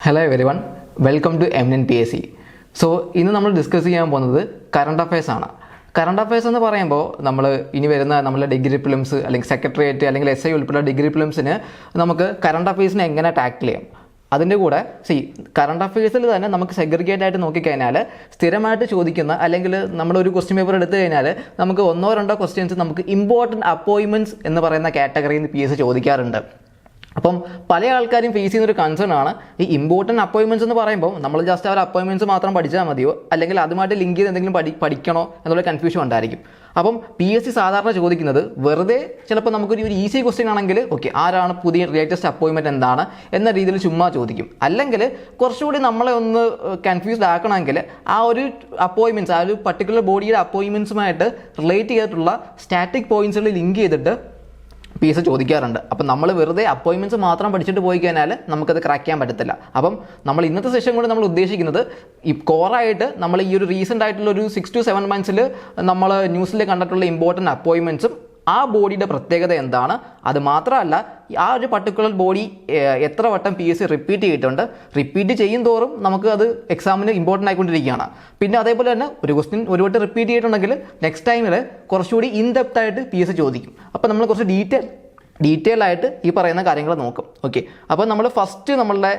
Hello every one welcome to M N P S C so ഇന്ന് നമ്മൾ discuss ചെയ്യാൻ പോകുന്നത് കറണ്ട് അഫയേഴ്സ് ആണ്. കറണ്ട് അഫയേഴ്സ് എന്ന് പറയുമ്പോൾ നമ്മൾ ഇനി വരുന്ന നമ്മളെ ഡിഗ്രി ഫിലിംസ് അല്ലെങ്കിൽ സെക്രട്ടേറിയറ്റ് അല്ലെങ്കിൽ എസ് ഐ ഉൾപ്പെടെ ഡിഗ്രി ഫിലിംസിന് നമുക്ക് കറണ്ട് അഫയേഴ്സിനെ എങ്ങനെ ടാക്കിൾ ചെയ്യാം? അതിന്റെ കൂടെ സി കറണ്ട് അഫയേഴ്സിൽ തന്നെ നമുക്ക് സെഗ്രിഗേറ്റ് ആയിട്ട് നോക്കിക്കഴിഞ്ഞാൽ സ്ഥിരമായിട്ട് ചോദിക്കുന്ന അല്ലെങ്കിൽ നമ്മൾ ഒരു ക്വസ്റ്റ്യൻ പേപ്പർ എടുത്തു കഴിഞ്ഞാൽ നമുക്ക് ഒന്നോ രണ്ടോ ക്വസ്റ്റ്യൻസ് നമുക്ക് ഇമ്പോർട്ടന്റ് അപ്പോയിൻമെന്റ്സ് എന്ന് പറയുന്ന കാറ്റഗറിയിൽ നിന്ന് പി എസ് ചോദിക്കാറുണ്ട്. അപ്പം പല ആൾക്കാരും ഫേസ് ചെയ്യുന്ന ഒരു കൺസേൺ ആണ് ഈ ഇമ്പോർട്ടന്റ് അപ്പോയിൻമെന്റ്സ് എന്ന് പറയുമ്പോൾ നമ്മൾ ജസ്റ്റ് അവർ അപ്പോയിൻമെന്റ്സ് മാത്രം പഠിച്ചാൽ മതിയോ? അല്ലെങ്കിൽ അതുമായിട്ട് ലിങ്ക് ചെയ്ത് എന്തെങ്കിലും പഠി പഠിക്കണോ എന്നുള്ള കൺഫ്യൂഷൻ ഉണ്ടായിരിക്കും. അപ്പം പി എസ് സി സാധാരണ ചോദിക്കുന്നത് വെറുതെ ചിലപ്പോൾ നമുക്കൊരു ഒരു ഈസി ക്വസ്റ്റ്യൻ ആണെങ്കിൽ ഓക്കെ ആരാണ് പുതിയ ലേറ്റസ്റ്റ് അപ്പോയിൻമെന്റ് എന്താണ് എന്ന രീതിയിൽ ചുമ്മാ ചോദിക്കും. അല്ലെങ്കിൽ കുറച്ചുകൂടി നമ്മളെ ഒന്ന് കൺഫ്യൂസ്ഡ് ആക്കണമെങ്കിൽ ആ ഒരു അപ്പോയിൻമെന്റ്സ് ആ ഒരു പർട്ടിക്കുലർ ബോഡിയുടെ അപ്പോയിൻമെന്റ്സുമായിട്ട് റിലേറ്റ് ചെയ്തിട്ടുള്ള സ്റ്റാറ്റിക് പോയിന്റ്സുകൾ ലിങ്ക് ചെയ്തിട്ട് പി എസ് ചോദിക്കാറുണ്ട്. അപ്പം നമ്മൾ വെറുതെ അപ്പോയിൻമെന്റ്സ് മാത്രം പഠിച്ചിട്ട് പോയി കഴിഞ്ഞാൽ നമുക്കത് ക്രാക്ക് ചെയ്യാൻ പറ്റത്തില്ല. അപ്പം നമ്മൾ ഇന്നത്തെ സെഷൻ കൊണ്ട് നമ്മൾ ഉദ്ദേശിക്കുന്നത് ഈ കോറായിട്ട് നമ്മൾ ഈ ഒരു റീസെന്റ് ആയിട്ടുള്ള ഒരു സിക്സ് ടു സെവൻ മന്ത്സിൽ നമ്മൾ ന്യൂസിൽ കണ്ടിട്ടുള്ള ഇമ്പോർട്ടന്റ് അപ്പോയിൻമെന്റ്സും ആ ബോഡിയുടെ പ്രത്യേകത എന്താണ്? അത് മാത്രമല്ല ആ ഒരു പർട്ടിക്കുലർ ബോഡി എത്ര വട്ടം പി എസ് സി റിപ്പീറ്റ് ചെയ്തിട്ടുണ്ട്. റിപ്പീറ്റ് ചെയ്യും തോറും നമുക്ക് അത് എക്സാമിന് ഇമ്പോർട്ടന്റ് ആയിക്കൊണ്ടിരിക്കുകയാണ്. പിന്നെ അതേപോലെ തന്നെ ഒരു ക്വസ്റ്റ്യൻ ഒരു വട്ടം റിപ്പീറ്റ് ചെയ്തിട്ടുണ്ടെങ്കിൽ നെക്സ്റ്റ് ടൈമിൽ കുറച്ചുകൂടി ഇൻ ഡെപ്ത് ആയിട്ട് പി എസ് സി ചോദിക്കും. അപ്പോൾ നമ്മൾ കുറച്ച് ഡീറ്റെയിൽ ഡീറ്റെയിൽ ആയിട്ട് ഈ പറയുന്ന കാര്യങ്ങൾ നോക്കും. ഓക്കെ അപ്പോൾ നമ്മൾ ഫസ്റ്റ് നമ്മളുടെ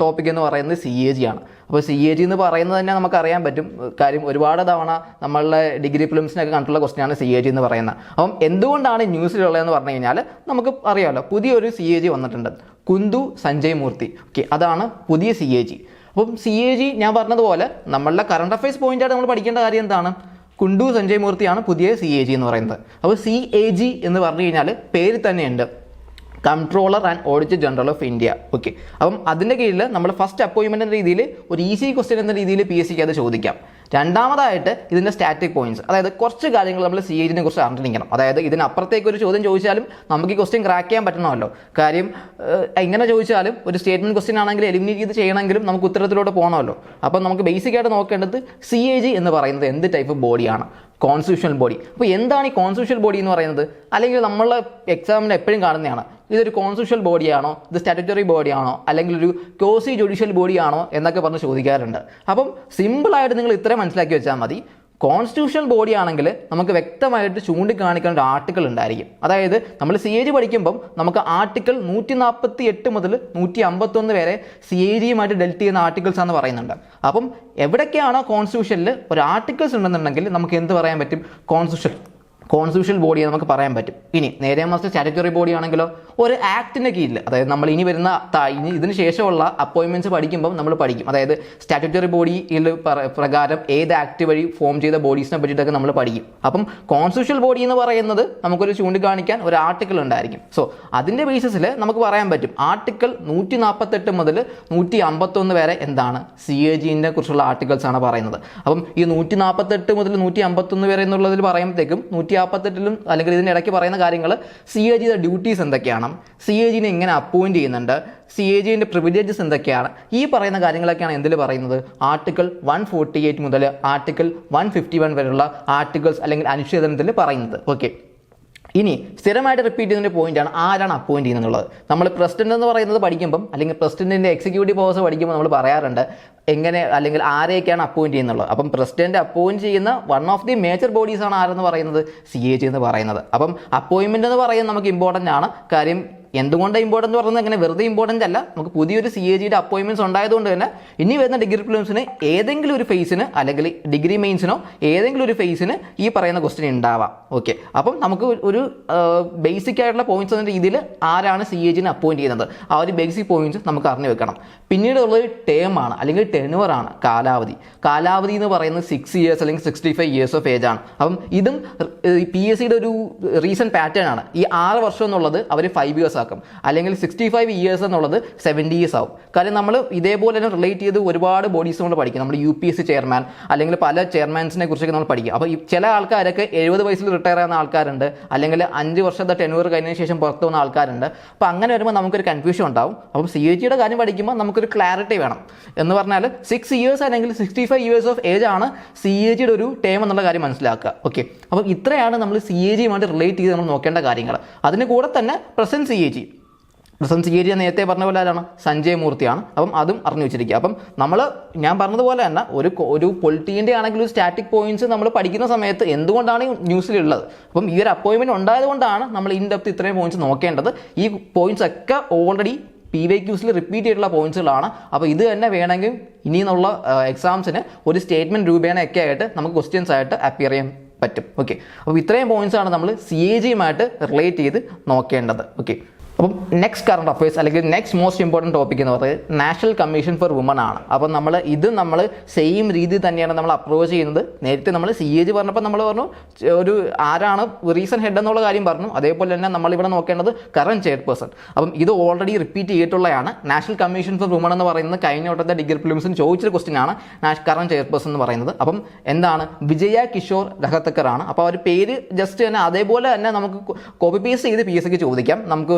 ടോപ്പിക് എന്ന് പറയുന്നത് സി എ ജി ആണ്. അപ്പോൾ സി എ ജി എന്ന് പറയുന്നത് തന്നെ നമുക്ക് അറിയാൻ പറ്റും. കാര്യം ഒരുപാട് തവണ നമ്മളുടെ ഡിഗ്രി ഫിലിംസിനൊക്കെ കണ്ടിട്ടുള്ള ക്വസ്റ്റ്യൻ ആണ് സി എ ജി എന്ന് പറയുന്നത്. അപ്പം എന്തുകൊണ്ടാണ് ന്യൂസിലുള്ളതെന്ന് പറഞ്ഞു കഴിഞ്ഞാൽ നമുക്ക് അറിയാമല്ലോ പുതിയൊരു സി എ ജി വന്നിട്ടുണ്ട്. കുന്തു സഞ്ജയ് മൂർത്തി. ഓക്കെ അതാണ് പുതിയ സി എ ജി അപ്പം സി എ ജി ഞാൻ പറഞ്ഞതുപോലെ നമ്മളുടെ കറണ്ട് അഫയേഴ്സ് പോയിന്റായിട്ട് നമ്മൾ പഠിക്കേണ്ട കാര്യം എന്താണ്? കുണ്ടു സഞ്ജയ് മൂർത്തിയാണ് പുതിയ സി എ ജി എന്ന് പറയുന്നത്. അപ്പോൾ സി എ ജി എന്ന് പറഞ്ഞു കഴിഞ്ഞാൽ പേര് തന്നെയുണ്ട്. Controller and auditor general of India okay അപ്പം അതിന്റെ കീഴിൽ നമ്മൾ ഫസ്റ്റ് അപ്പോയിൻമെന്റ് എന്ന രീതിയിൽ ഒരു ഈസി ക്വസ്റ്റ്യൻ എന്ന രീതിയിൽ പി എസ് സിക്ക് അത് ചോദിക്കാം. രണ്ടാമതായിട്ട് ഇതിന്റെ സ്റ്റാറ്റിക് പോയിന്റ്സ് അതായത് കുറച്ച് കാര്യങ്ങൾ നമ്മൾ സി എജിനെ കുറിച്ച് അറിഞ്ഞിരിക്കണം. അതായത് ഇതിനപ്പുറത്തേക്ക് ഒരു ചോദ്യം ചോദിച്ചാലും നമുക്ക് ഈ ക്വസ്റ്റ്യൻ ക്രാക്ക് ചെയ്യാൻ പറ്റണമല്ലോ കാര്യം എങ്ങനെ ചോദിച്ചാലും ഒരു സ്റ്റേറ്റ്മെന്റ് ക്വസ്റ്റ്യൻ ആണെങ്കിൽ എലിമിനേറ്റ് ചെയ്ത് ചെയ്യണമെങ്കിലും നമുക്ക് ഉത്തരത്തിലോട്ട് പോകണമല്ലോ അപ്പം നമുക്ക് ബേസിക് ആയിട്ട് നോക്കേണ്ടത് സി എ ജി എന്ന് പറയുന്നത് എന്ത് ടൈപ്പ് ബോഡിയാണ് കോൺസ്റ്റിറ്റ്യൂഷണൽ ബോഡി അപ്പോൾ എന്താണ് ഈ കോൺസ്റ്റിറ്റ്യൂഷണൽ ബോഡി എന്ന് പറയുന്നത്? അല്ലെങ്കിൽ നമ്മൾ എക്സാമിന് എപ്പോഴും കാണുന്നതാണ്. ഇതൊരു കോൺസ്റ്റിറ്റ്യൂഷണൽ ബോഡിയാണോ ഇത് സ്റ്റാറ്റുറ്ററി ബോഡിയാണോ അല്ലെങ്കിൽ ഒരു കോസി ജുഡീഷ്യൽ ബോഡിയാണോ എന്നൊക്കെ പറഞ്ഞ് ചോദിക്കാറുണ്ട്. അപ്പം സിമ്പിളായിട്ട് നിങ്ങൾ ഇത്രയും മനസ്സിലാക്കി വെച്ചാൽ മതി. കോൺസ്റ്റിറ്റ്യൂഷണൽ ബോഡി ആണെങ്കിൽ നമുക്ക് വ്യക്തമായിട്ട് ചൂണ്ടിക്കാണിക്കേണ്ട ഒരു ആർട്ടിക്കിൾ ഉണ്ടായിരിക്കും. അതായത് നമ്മൾ സി എ ജി പഠിക്കുമ്പം നമുക്ക് ആർട്ടിക്കിൾ നൂറ്റി നാൽപ്പത്തി എട്ട് മുതൽ നൂറ്റി അമ്പത്തൊന്ന് വരെ സി എ ജിയുമായിട്ട് ഡെൽറ്റ് ചെയ്യുന്ന ആർട്ടിക്കിൾസ് ആണെന്ന് പറയുന്നുണ്ട്. അപ്പം എവിടൊക്കെയാണോ കോൺസ്റ്റിറ്റ്യൂഷനിൽ ഒരു ആർട്ടിക്കിൾസ് ഉണ്ടെന്നുണ്ടെങ്കിൽ നമുക്ക് എന്ത് പറയാൻ പറ്റും? കോൺസ്റ്റിറ്റ്യൂഷൻ കോൺസ്റ്റിറ്റ്യൂഷണൽ ബോഡിയെ നമുക്ക് പറയാൻ പറ്റും. ഇനി നേരെ മറിച്ച് സ്റ്റാറ്ററ്ററി ബോഡി ആണെങ്കിലോ ഒരു ആക്ടിന്റെ കീഴിൽ അതായത് നമ്മൾ ഇനി വരുന്ന ഇനി ഇതിന് ശേഷമുള്ള അപ്പോയിൻമെന്റ്സ് പഠിക്കുമ്പോൾ നമ്മൾ പഠിക്കും. അതായത് സ്റ്റാറ്ററ്ററി ബോഡിയിൽ പ്രകാരം ഏത് ആക്ട് വഴി ഫോം ചെയ്ത ബോഡീസിനെ പറ്റിയിട്ടൊക്കെ നമ്മൾ പഠിക്കും. അപ്പം കോൺസ്റ്റിറ്റ്യൂഷണൽ ബോഡി എന്ന് പറയുന്നത് നമുക്കൊരു ചൂണ്ടിക്കാണിക്കാൻ ഒരു ആർട്ടിക്കിൾ ഉണ്ടായിരിക്കും. സോ അതിന്റെ ബേസിസിൽ നമുക്ക് പറയാൻ പറ്റും. ആർട്ടിക്കിൾ നൂറ്റി നാൽപ്പത്തെട്ട് മുതൽ നൂറ്റി അമ്പത്തൊന്ന് വരെ എന്താണ്? സി എ ജിനെ കുറിച്ചുള്ള ആർട്ടിക്കിൾസ് ആണ് പറയുന്നത്. അപ്പം ഈ നൂറ്റി നാൽപ്പത്തെട്ട് മുതൽ നൂറ്റി അമ്പത്തൊന്ന് വരെ എന്നുള്ളതിൽ പറയുമ്പോഴത്തേക്കും നൂറ്റി നാൽപ്പത്തെട്ടിലും അല്ലെങ്കിൽ ഇതിന്റെ ഇടയ്ക്ക് പറയുന്ന കാര്യങ്ങൾ സി എ ജിയുടെ ഡ്യൂട്ടീസ് എന്തൊക്കെയാണ്? സി എ ജിനെ എങ്ങനെ അപ്പോയിന്റ് ചെയ്യുന്നുണ്ട്? സി എ ജിന്റെ പ്രിവിലേജസ് എന്തൊക്കെയാണ്? ഈ പറയുന്ന കാര്യങ്ങളൊക്കെയാണ് എന്തിൽ പറയുന്നത്? ആർട്ടിക്കിൾ വൺ ഫോർട്ടി എയ്റ്റ് മുതൽ ആർട്ടിക്കിൾ വൺ ഫിഫ്റ്റി വൺ വരെയുള്ള ആർട്ടിക്കിൾസ് അല്ലെങ്കിൽ അനുച്ഛേദനത്തിൽ പറയുന്നത്. ഓക്കെ ഇനി സ്ഥിരമായിട്ട് റിപ്പീറ്റ് ചെയ്യുന്ന ഒരു പോയിന്റാണ് ആരാണ് അപ്പോയിന്റ് ചെയ്യുന്നത് നമ്മൾ പ്രസിഡന്റ് എന്ന് പറയുന്നത് പഠിക്കുമ്പം അല്ലെങ്കിൽ പ്രസിഡന്റിന്റെ എക്സിക്യൂട്ടീവ് പവേഴ്സ് പഠിക്കുമ്പോൾ നമ്മൾ പറയാറുണ്ട് എങ്ങനെ അല്ലെങ്കിൽ ആരെയൊക്കെയാണ് അപ്പോയിന്റ് ചെയ്യുന്നുള്ളത് അപ്പം പ്രസിഡന്റ് അപ്പോയിന്റ് ചെയ്യുന്ന one of the major bodies ആണ് ആരെന്ന് പറയുന്നത്? സി എ ജി എന്ന് പറയുന്നത്. അപ്പം അപ്പോയിൻമെന്റ് എന്ന് പറയുന്നത് നമുക്ക് ഇമ്പോർട്ടന്റ് ആണ്. കാര്യം എന്തുകൊണ്ട് ഇമ്പോർട്ടന്റ് പറയുന്നത് അങ്ങനെ വെറുതെ ഇമ്പോർട്ടന്റ് അല്ല. നമുക്ക് പുതിയൊരു സി എ ജിയുടെ അപ്പോയിൻമെന്റ്സ് ഉണ്ടായതുകൊണ്ട് തന്നെ ഇനി വരുന്ന ഡിഗ്രി ഫിലിംസിന് ഏതെങ്കിലും ഒരു ഫേസിന് അല്ലെങ്കിൽ ഡിഗ്രി മെയിൻസിനോ ഏതെങ്കിലും ഒരു ഫേസിന് ഈ പറയുന്ന ക്വസ്റ്റ്യൻ ഉണ്ടാവാം. ഓക്കെ അപ്പം നമുക്ക് ഒരു ബേസിക് ആയിട്ടുള്ള പോയിന്റ്സ് എന്ന രീതിയിൽ ആരാണ് സി എ ജിനെ അപ്പോയിന്റ് ചെയ്യുന്നത്? ആ ഒരു ബേസിക് പോയിന്റ്സ് നമുക്ക് അറിഞ്ഞു വെക്കണം. പിന്നീട് ഉള്ളത് ടേം ആണ് അല്ലെങ്കിൽ ടെനുവർ ആണ് കാലാവധി. കാലാവധി എന്ന് പറയുന്നത് സിക്സ് ഇയേഴ്സ് അല്ലെങ്കിൽ sixty five years of age ആണ്. അപ്പം ഇതും പി എസ് സിയുടെ ഒരു റീസെന്റ് പാറ്റേൺ ആണ്. ഈ ആറ് വർഷം എന്നുള്ളത് അവർ ഫൈവ് ഇയേഴ്സ് ആക്കും അല്ലെങ്കിൽ സിക്സ്റ്റി ഫൈവ് ഇയേഴ്സ് എന്നുള്ളത് സെവന്റി ഇയേഴ്സ് ആവും. കാര്യം നമ്മൾ ഇതേപോലെ തന്നെ റിലേറ്റ് ചെയ്ത് ഒരുപാട് ബോഡീസ് നമ്മൾ പഠിക്കും. നമ്മൾ U P S C chairman അല്ലെങ്കിൽ പല ചെയർമാൻസിനെ കുറിച്ചൊക്കെ നമ്മൾ പഠിക്കും. അപ്പോൾ ഈ ചില ആൾക്കാരൊക്കെ എഴുപത് വയസ്സിൽ റിട്ടയർ ആകുന്ന ആൾക്കാരുണ്ട്. അല്ലെങ്കിൽ അഞ്ച് വർഷത്തെ ടെൻവർ കഴിഞ്ഞതിന് ശേഷം പുറത്തു വന്ന ആൾക്കാരുണ്ട്. അപ്പോൾ അങ്ങനെ വരുമ്പോൾ നമുക്കൊരു കൺഫ്യൂഷൻ ഉണ്ടാവും. അപ്പം സി എ ജിയുടെ കാര്യം പഠിക്കുമ്പോൾ നമുക്കൊരു ക്ലാരിറ്റി വേണം. എന്ന് പറഞ്ഞാൽ സിക്സ് ഇയേഴ്സ് അല്ലെങ്കിൽ sixty five years of age ആണ് സി എ ജിയുടെ ഒരു ടേം എന്നുള്ള കാര്യം മനസ്സിലാക്കുക. ഓക്കെ അപ്പോൾ ഇത്രയാണ് നമ്മൾ സി എ ജിയുമായിട്ട് റിലേറ്റ് ചെയ്ത് നമ്മൾ നോക്കേണ്ട കാര്യങ്ങൾ അതിന് കൂടെ തന്നെ present C A G. Presence G നേരത്തെ പറഞ്ഞ പോലെ ആരാണ്? സഞ്ജയ് മൂർത്തിയാണ്. അപ്പം അതും അറിഞ്ഞു വെച്ചിരിക്കുക. അപ്പം നമ്മൾ ഞാൻ പറഞ്ഞതുപോലെ തന്നെ ഒരു ഒരു പൊളിറ്റീന്റെ ആണെങ്കിലും ഒരു സ്റ്റാറ്റിക് പോയിന്റ്സ് നമ്മൾ പഠിക്കുന്ന സമയത്ത് എന്തുകൊണ്ടാണ് ന്യൂസിലുള്ളത്? അപ്പം ഈ ഒരു അപ്പോയിൻമെന്റ് ഉണ്ടായതുകൊണ്ടാണ് നമ്മൾ ഇൻ ഡെപ്ത് ഇത്രയും പോയിന്റ്സ് നോക്കേണ്ടത്. ഈ പോയിന്റ്സ് ഒക്കെ ഓൾറെഡി പി വൈ ക്യൂസിൽ റിപ്പീറ്റ് ചെയ്തിട്ടുള്ള പോയിന്റ്സുകളാണ് അപ്പോൾ ഇത് തന്നെ വേണമെങ്കിൽ ഇനിയുള്ള എക്സാംസിന് ഒരു സ്റ്റേറ്റ്മെന്റ് രൂപേണയൊക്കെ ആയിട്ട് നമുക്ക് ക്വസ്റ്റ്യൻസ് ആയിട്ട് അപ്പിയർ ചെയ്യാൻ പറ്റും. ഓക്കെ അപ്പോൾ ഇത്രയും പോയിന്റ്സ് ആണ് നമ്മൾ സി എ ജിയുമായിട്ട് റിലേറ്റ് ചെയ്ത് നോക്കേണ്ടത്. ഓക്കെ അപ്പം നെക്സ്റ്റ് കറണ്ട് അഫയേഴ്സ് അല്ലെങ്കിൽ നെക്സ്റ്റ് മോസ്റ്റ് ഇമ്പോർട്ടന്റ് ടോപ്പിക് എന്ന് പറയുന്നത് നാഷണൽ കമ്മീഷൻ ഫോർ വുമൺ ആണ്. അപ്പം നമ്മൾ ഇത് നമ്മൾ സെയിം രീതി തന്നെയാണ് നമ്മൾ അപ്രോച്ച് ചെയ്യുന്നത്. നേരത്തെ നമ്മൾ സി എ ജി പറഞ്ഞപ്പോൾ നമ്മൾ പറഞ്ഞു ഒരു ആരാണ് റീസൺ ഹെഡ് എന്നുള്ള കാര്യം പറഞ്ഞു. അതേപോലെ തന്നെ നമ്മളിവിടെ നോക്കേണ്ടത് കറണ്ട് ചെയർപേഴ്സൺ അപ്പം ഇത് ഓൾറെഡി റിപ്പീറ്റ് ചെയ്തിട്ടുള്ളതാണ് നാഷണൽ കമ്മീഷൻ ഫോർ വുമൺ എന്ന് പറയുന്നത് കഴിഞ്ഞ വട്ടത്തെ ഡിഗ്രി ഫിലിംസിന് ചോദിച്ചൊരു ക്വസ്റ്റ്യൻ ആണ് കറണ്ട് ചെയർപേഴ്സൺ എന്ന് പറയുന്നത്. അപ്പം എന്താണ്? വിജയ കിഷോർ രഹത്തക്കറാണ് അപ്പോൾ അവർ പേര് ജസ്റ്റ് തന്നെ അതേപോലെ തന്നെ നമുക്ക് കോപ്പി പേസ്റ്റ് ചെയ്ത് പി എസ് സിക്ക് ചോദിക്കാം. നമുക്ക്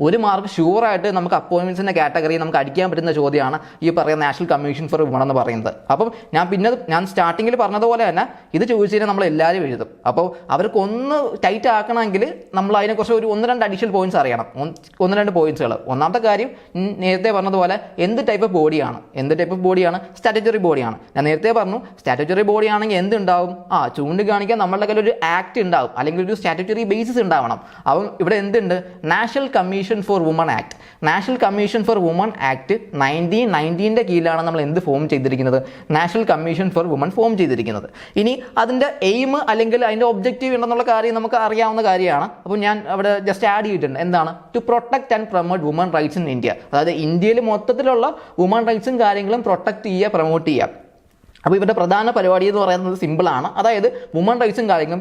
ഒരു മാർക്ക് ഷുവറായിട്ട് നമുക്ക് അപ്പോയിൻമെന്റ്സിന്റെ കാറ്റഗറി നമുക്ക് അടിക്കാൻ പറ്റുന്ന ചോദ്യമാണ് ഈ പറയുന്ന നാഷണൽ കമ്മീഷൻ ഫോർ വുമൺ എന്ന് പറയുന്നത്. അപ്പം ഞാൻ പിന്നെ ഞാൻ സ്റ്റാർട്ടിങ്ങിൽ പറഞ്ഞതുപോലെ തന്നെ ഇത് ചോദിച്ചു നമ്മൾ എല്ലാവരും എഴുതും. അപ്പോൾ അവർക്ക് ഒന്ന് ടൈറ്റ് ആക്കണമെങ്കിൽ നമ്മൾ അതിനെക്കുറിച്ച് ഒരു ഒന്ന് രണ്ട് അഡീഷണൽ പോയിന്റ്സ് അറിയണം. ഒന്ന് രണ്ട് പോയിന്റ്സുകൾ ഒന്നാമത്തെ കാര്യം നേരത്തെ പറഞ്ഞതുപോലെ എന്ത് ടൈപ്പ് ഓഫ് ബോഡിയാണ് എന്ത് ടൈപ്പ് ഓഫ് ബോഡിയാണ് സ്റ്റാറ്ററ്ററി ബോഡിയാണ് ഞാൻ നേരത്തെ പറഞ്ഞു സ്റ്റാറ്ററ്ററി ബോഡി ആണെങ്കിൽ എന്തുണ്ടാവും ആ ചൂണ്ടിക്കാണിക്കാൻ നമ്മളുടെ കയ്യിൽ ഒരു ആക്ട് ഉണ്ടാവും. അല്ലെങ്കിൽ ഒരു സ്റ്റാറ്ററ്ററി ബേസിസ് ഉണ്ടാവണം. അപ്പം ഇവിടെ എന്തുണ്ട്? National commission for woman act national commission for woman act nineteen നയന്റീന്റെ കീഴിലാണ് നമ്മൾ എന്ത് ഫോം ചെയ്തിരിക്കുന്നത്? National commission for woman form ചെയ്തിരിക്കുന്നത്. ഇനി അതിന്റെ എയിം അല്ലെങ്കിൽ അതിന്റെ ഒബ്ജക്റ്റീവ് ഉണ്ടെന്നുള്ള കാര്യം നമുക്ക് അറിയാവുന്ന കാര്യമാണ്. അപ്പോൾ ഞാൻ അവിടെ ജസ്റ്റ് ആഡ് ചെയ്തിട്ടുണ്ട്. എന്താണ്? To protect and promote woman rights in India അതായത് ഇന്ത്യയിൽ മൊത്തത്തിലുള്ള വുമൺ റൈറ്റ്സും കാര്യങ്ങളും പ്രൊട്ടക്ട് ചെയ്യുക പ്രൊമോട്ട് ചെയ്യുക. അപ്പോൾ ഇവരുടെ പ്രധാന പരിപാടി എന്ന് പറയുന്നത് സിമ്പിളാണ് അതായത് വുമൺ റൈറ്റ്സും കാര്യങ്ങളും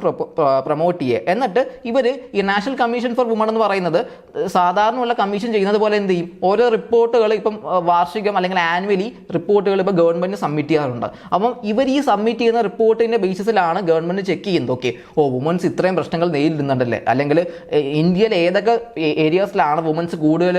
പ്രൊമോട്ട് ചെയ്യുക എന്നിട്ട് ഇവർ ഈ നാഷണൽ കമ്മീഷൻ ഫോർ വുമൺ എന്ന് പറയുന്നത് സാധാരണയുള്ള കമ്മീഷൻ ചെയ്യുന്നത് പോലെ എന്ത് ചെയ്യും? ഓരോ റിപ്പോർട്ടുകൾ ഇപ്പം വാർഷികം അല്ലെങ്കിൽ ആനുവലി റിപ്പോർട്ടുകൾ ഇപ്പോൾ ഗവൺമെന്റ് സബ്മിറ്റ് ചെയ്യാറുണ്ട്. അപ്പം ഇവർ ഈ സബ്മിറ്റ് ചെയ്യുന്ന റിപ്പോർട്ടിന്റെ ബേസിസിലാണ് ഗവൺമെന്റ് ചെക്ക് ചെയ്യുന്നത്. ഓക്കെ ഓ വുമൻസ് ഇത്രയും പ്രശ്നങ്ങൾ നേരിടുന്നുണ്ടല്ലേ? അല്ലെങ്കിൽ ഇന്ത്യയിൽ ഏതൊക്കെ ഏരിയാസിലാണ് വുമൻസ് കൂടുതൽ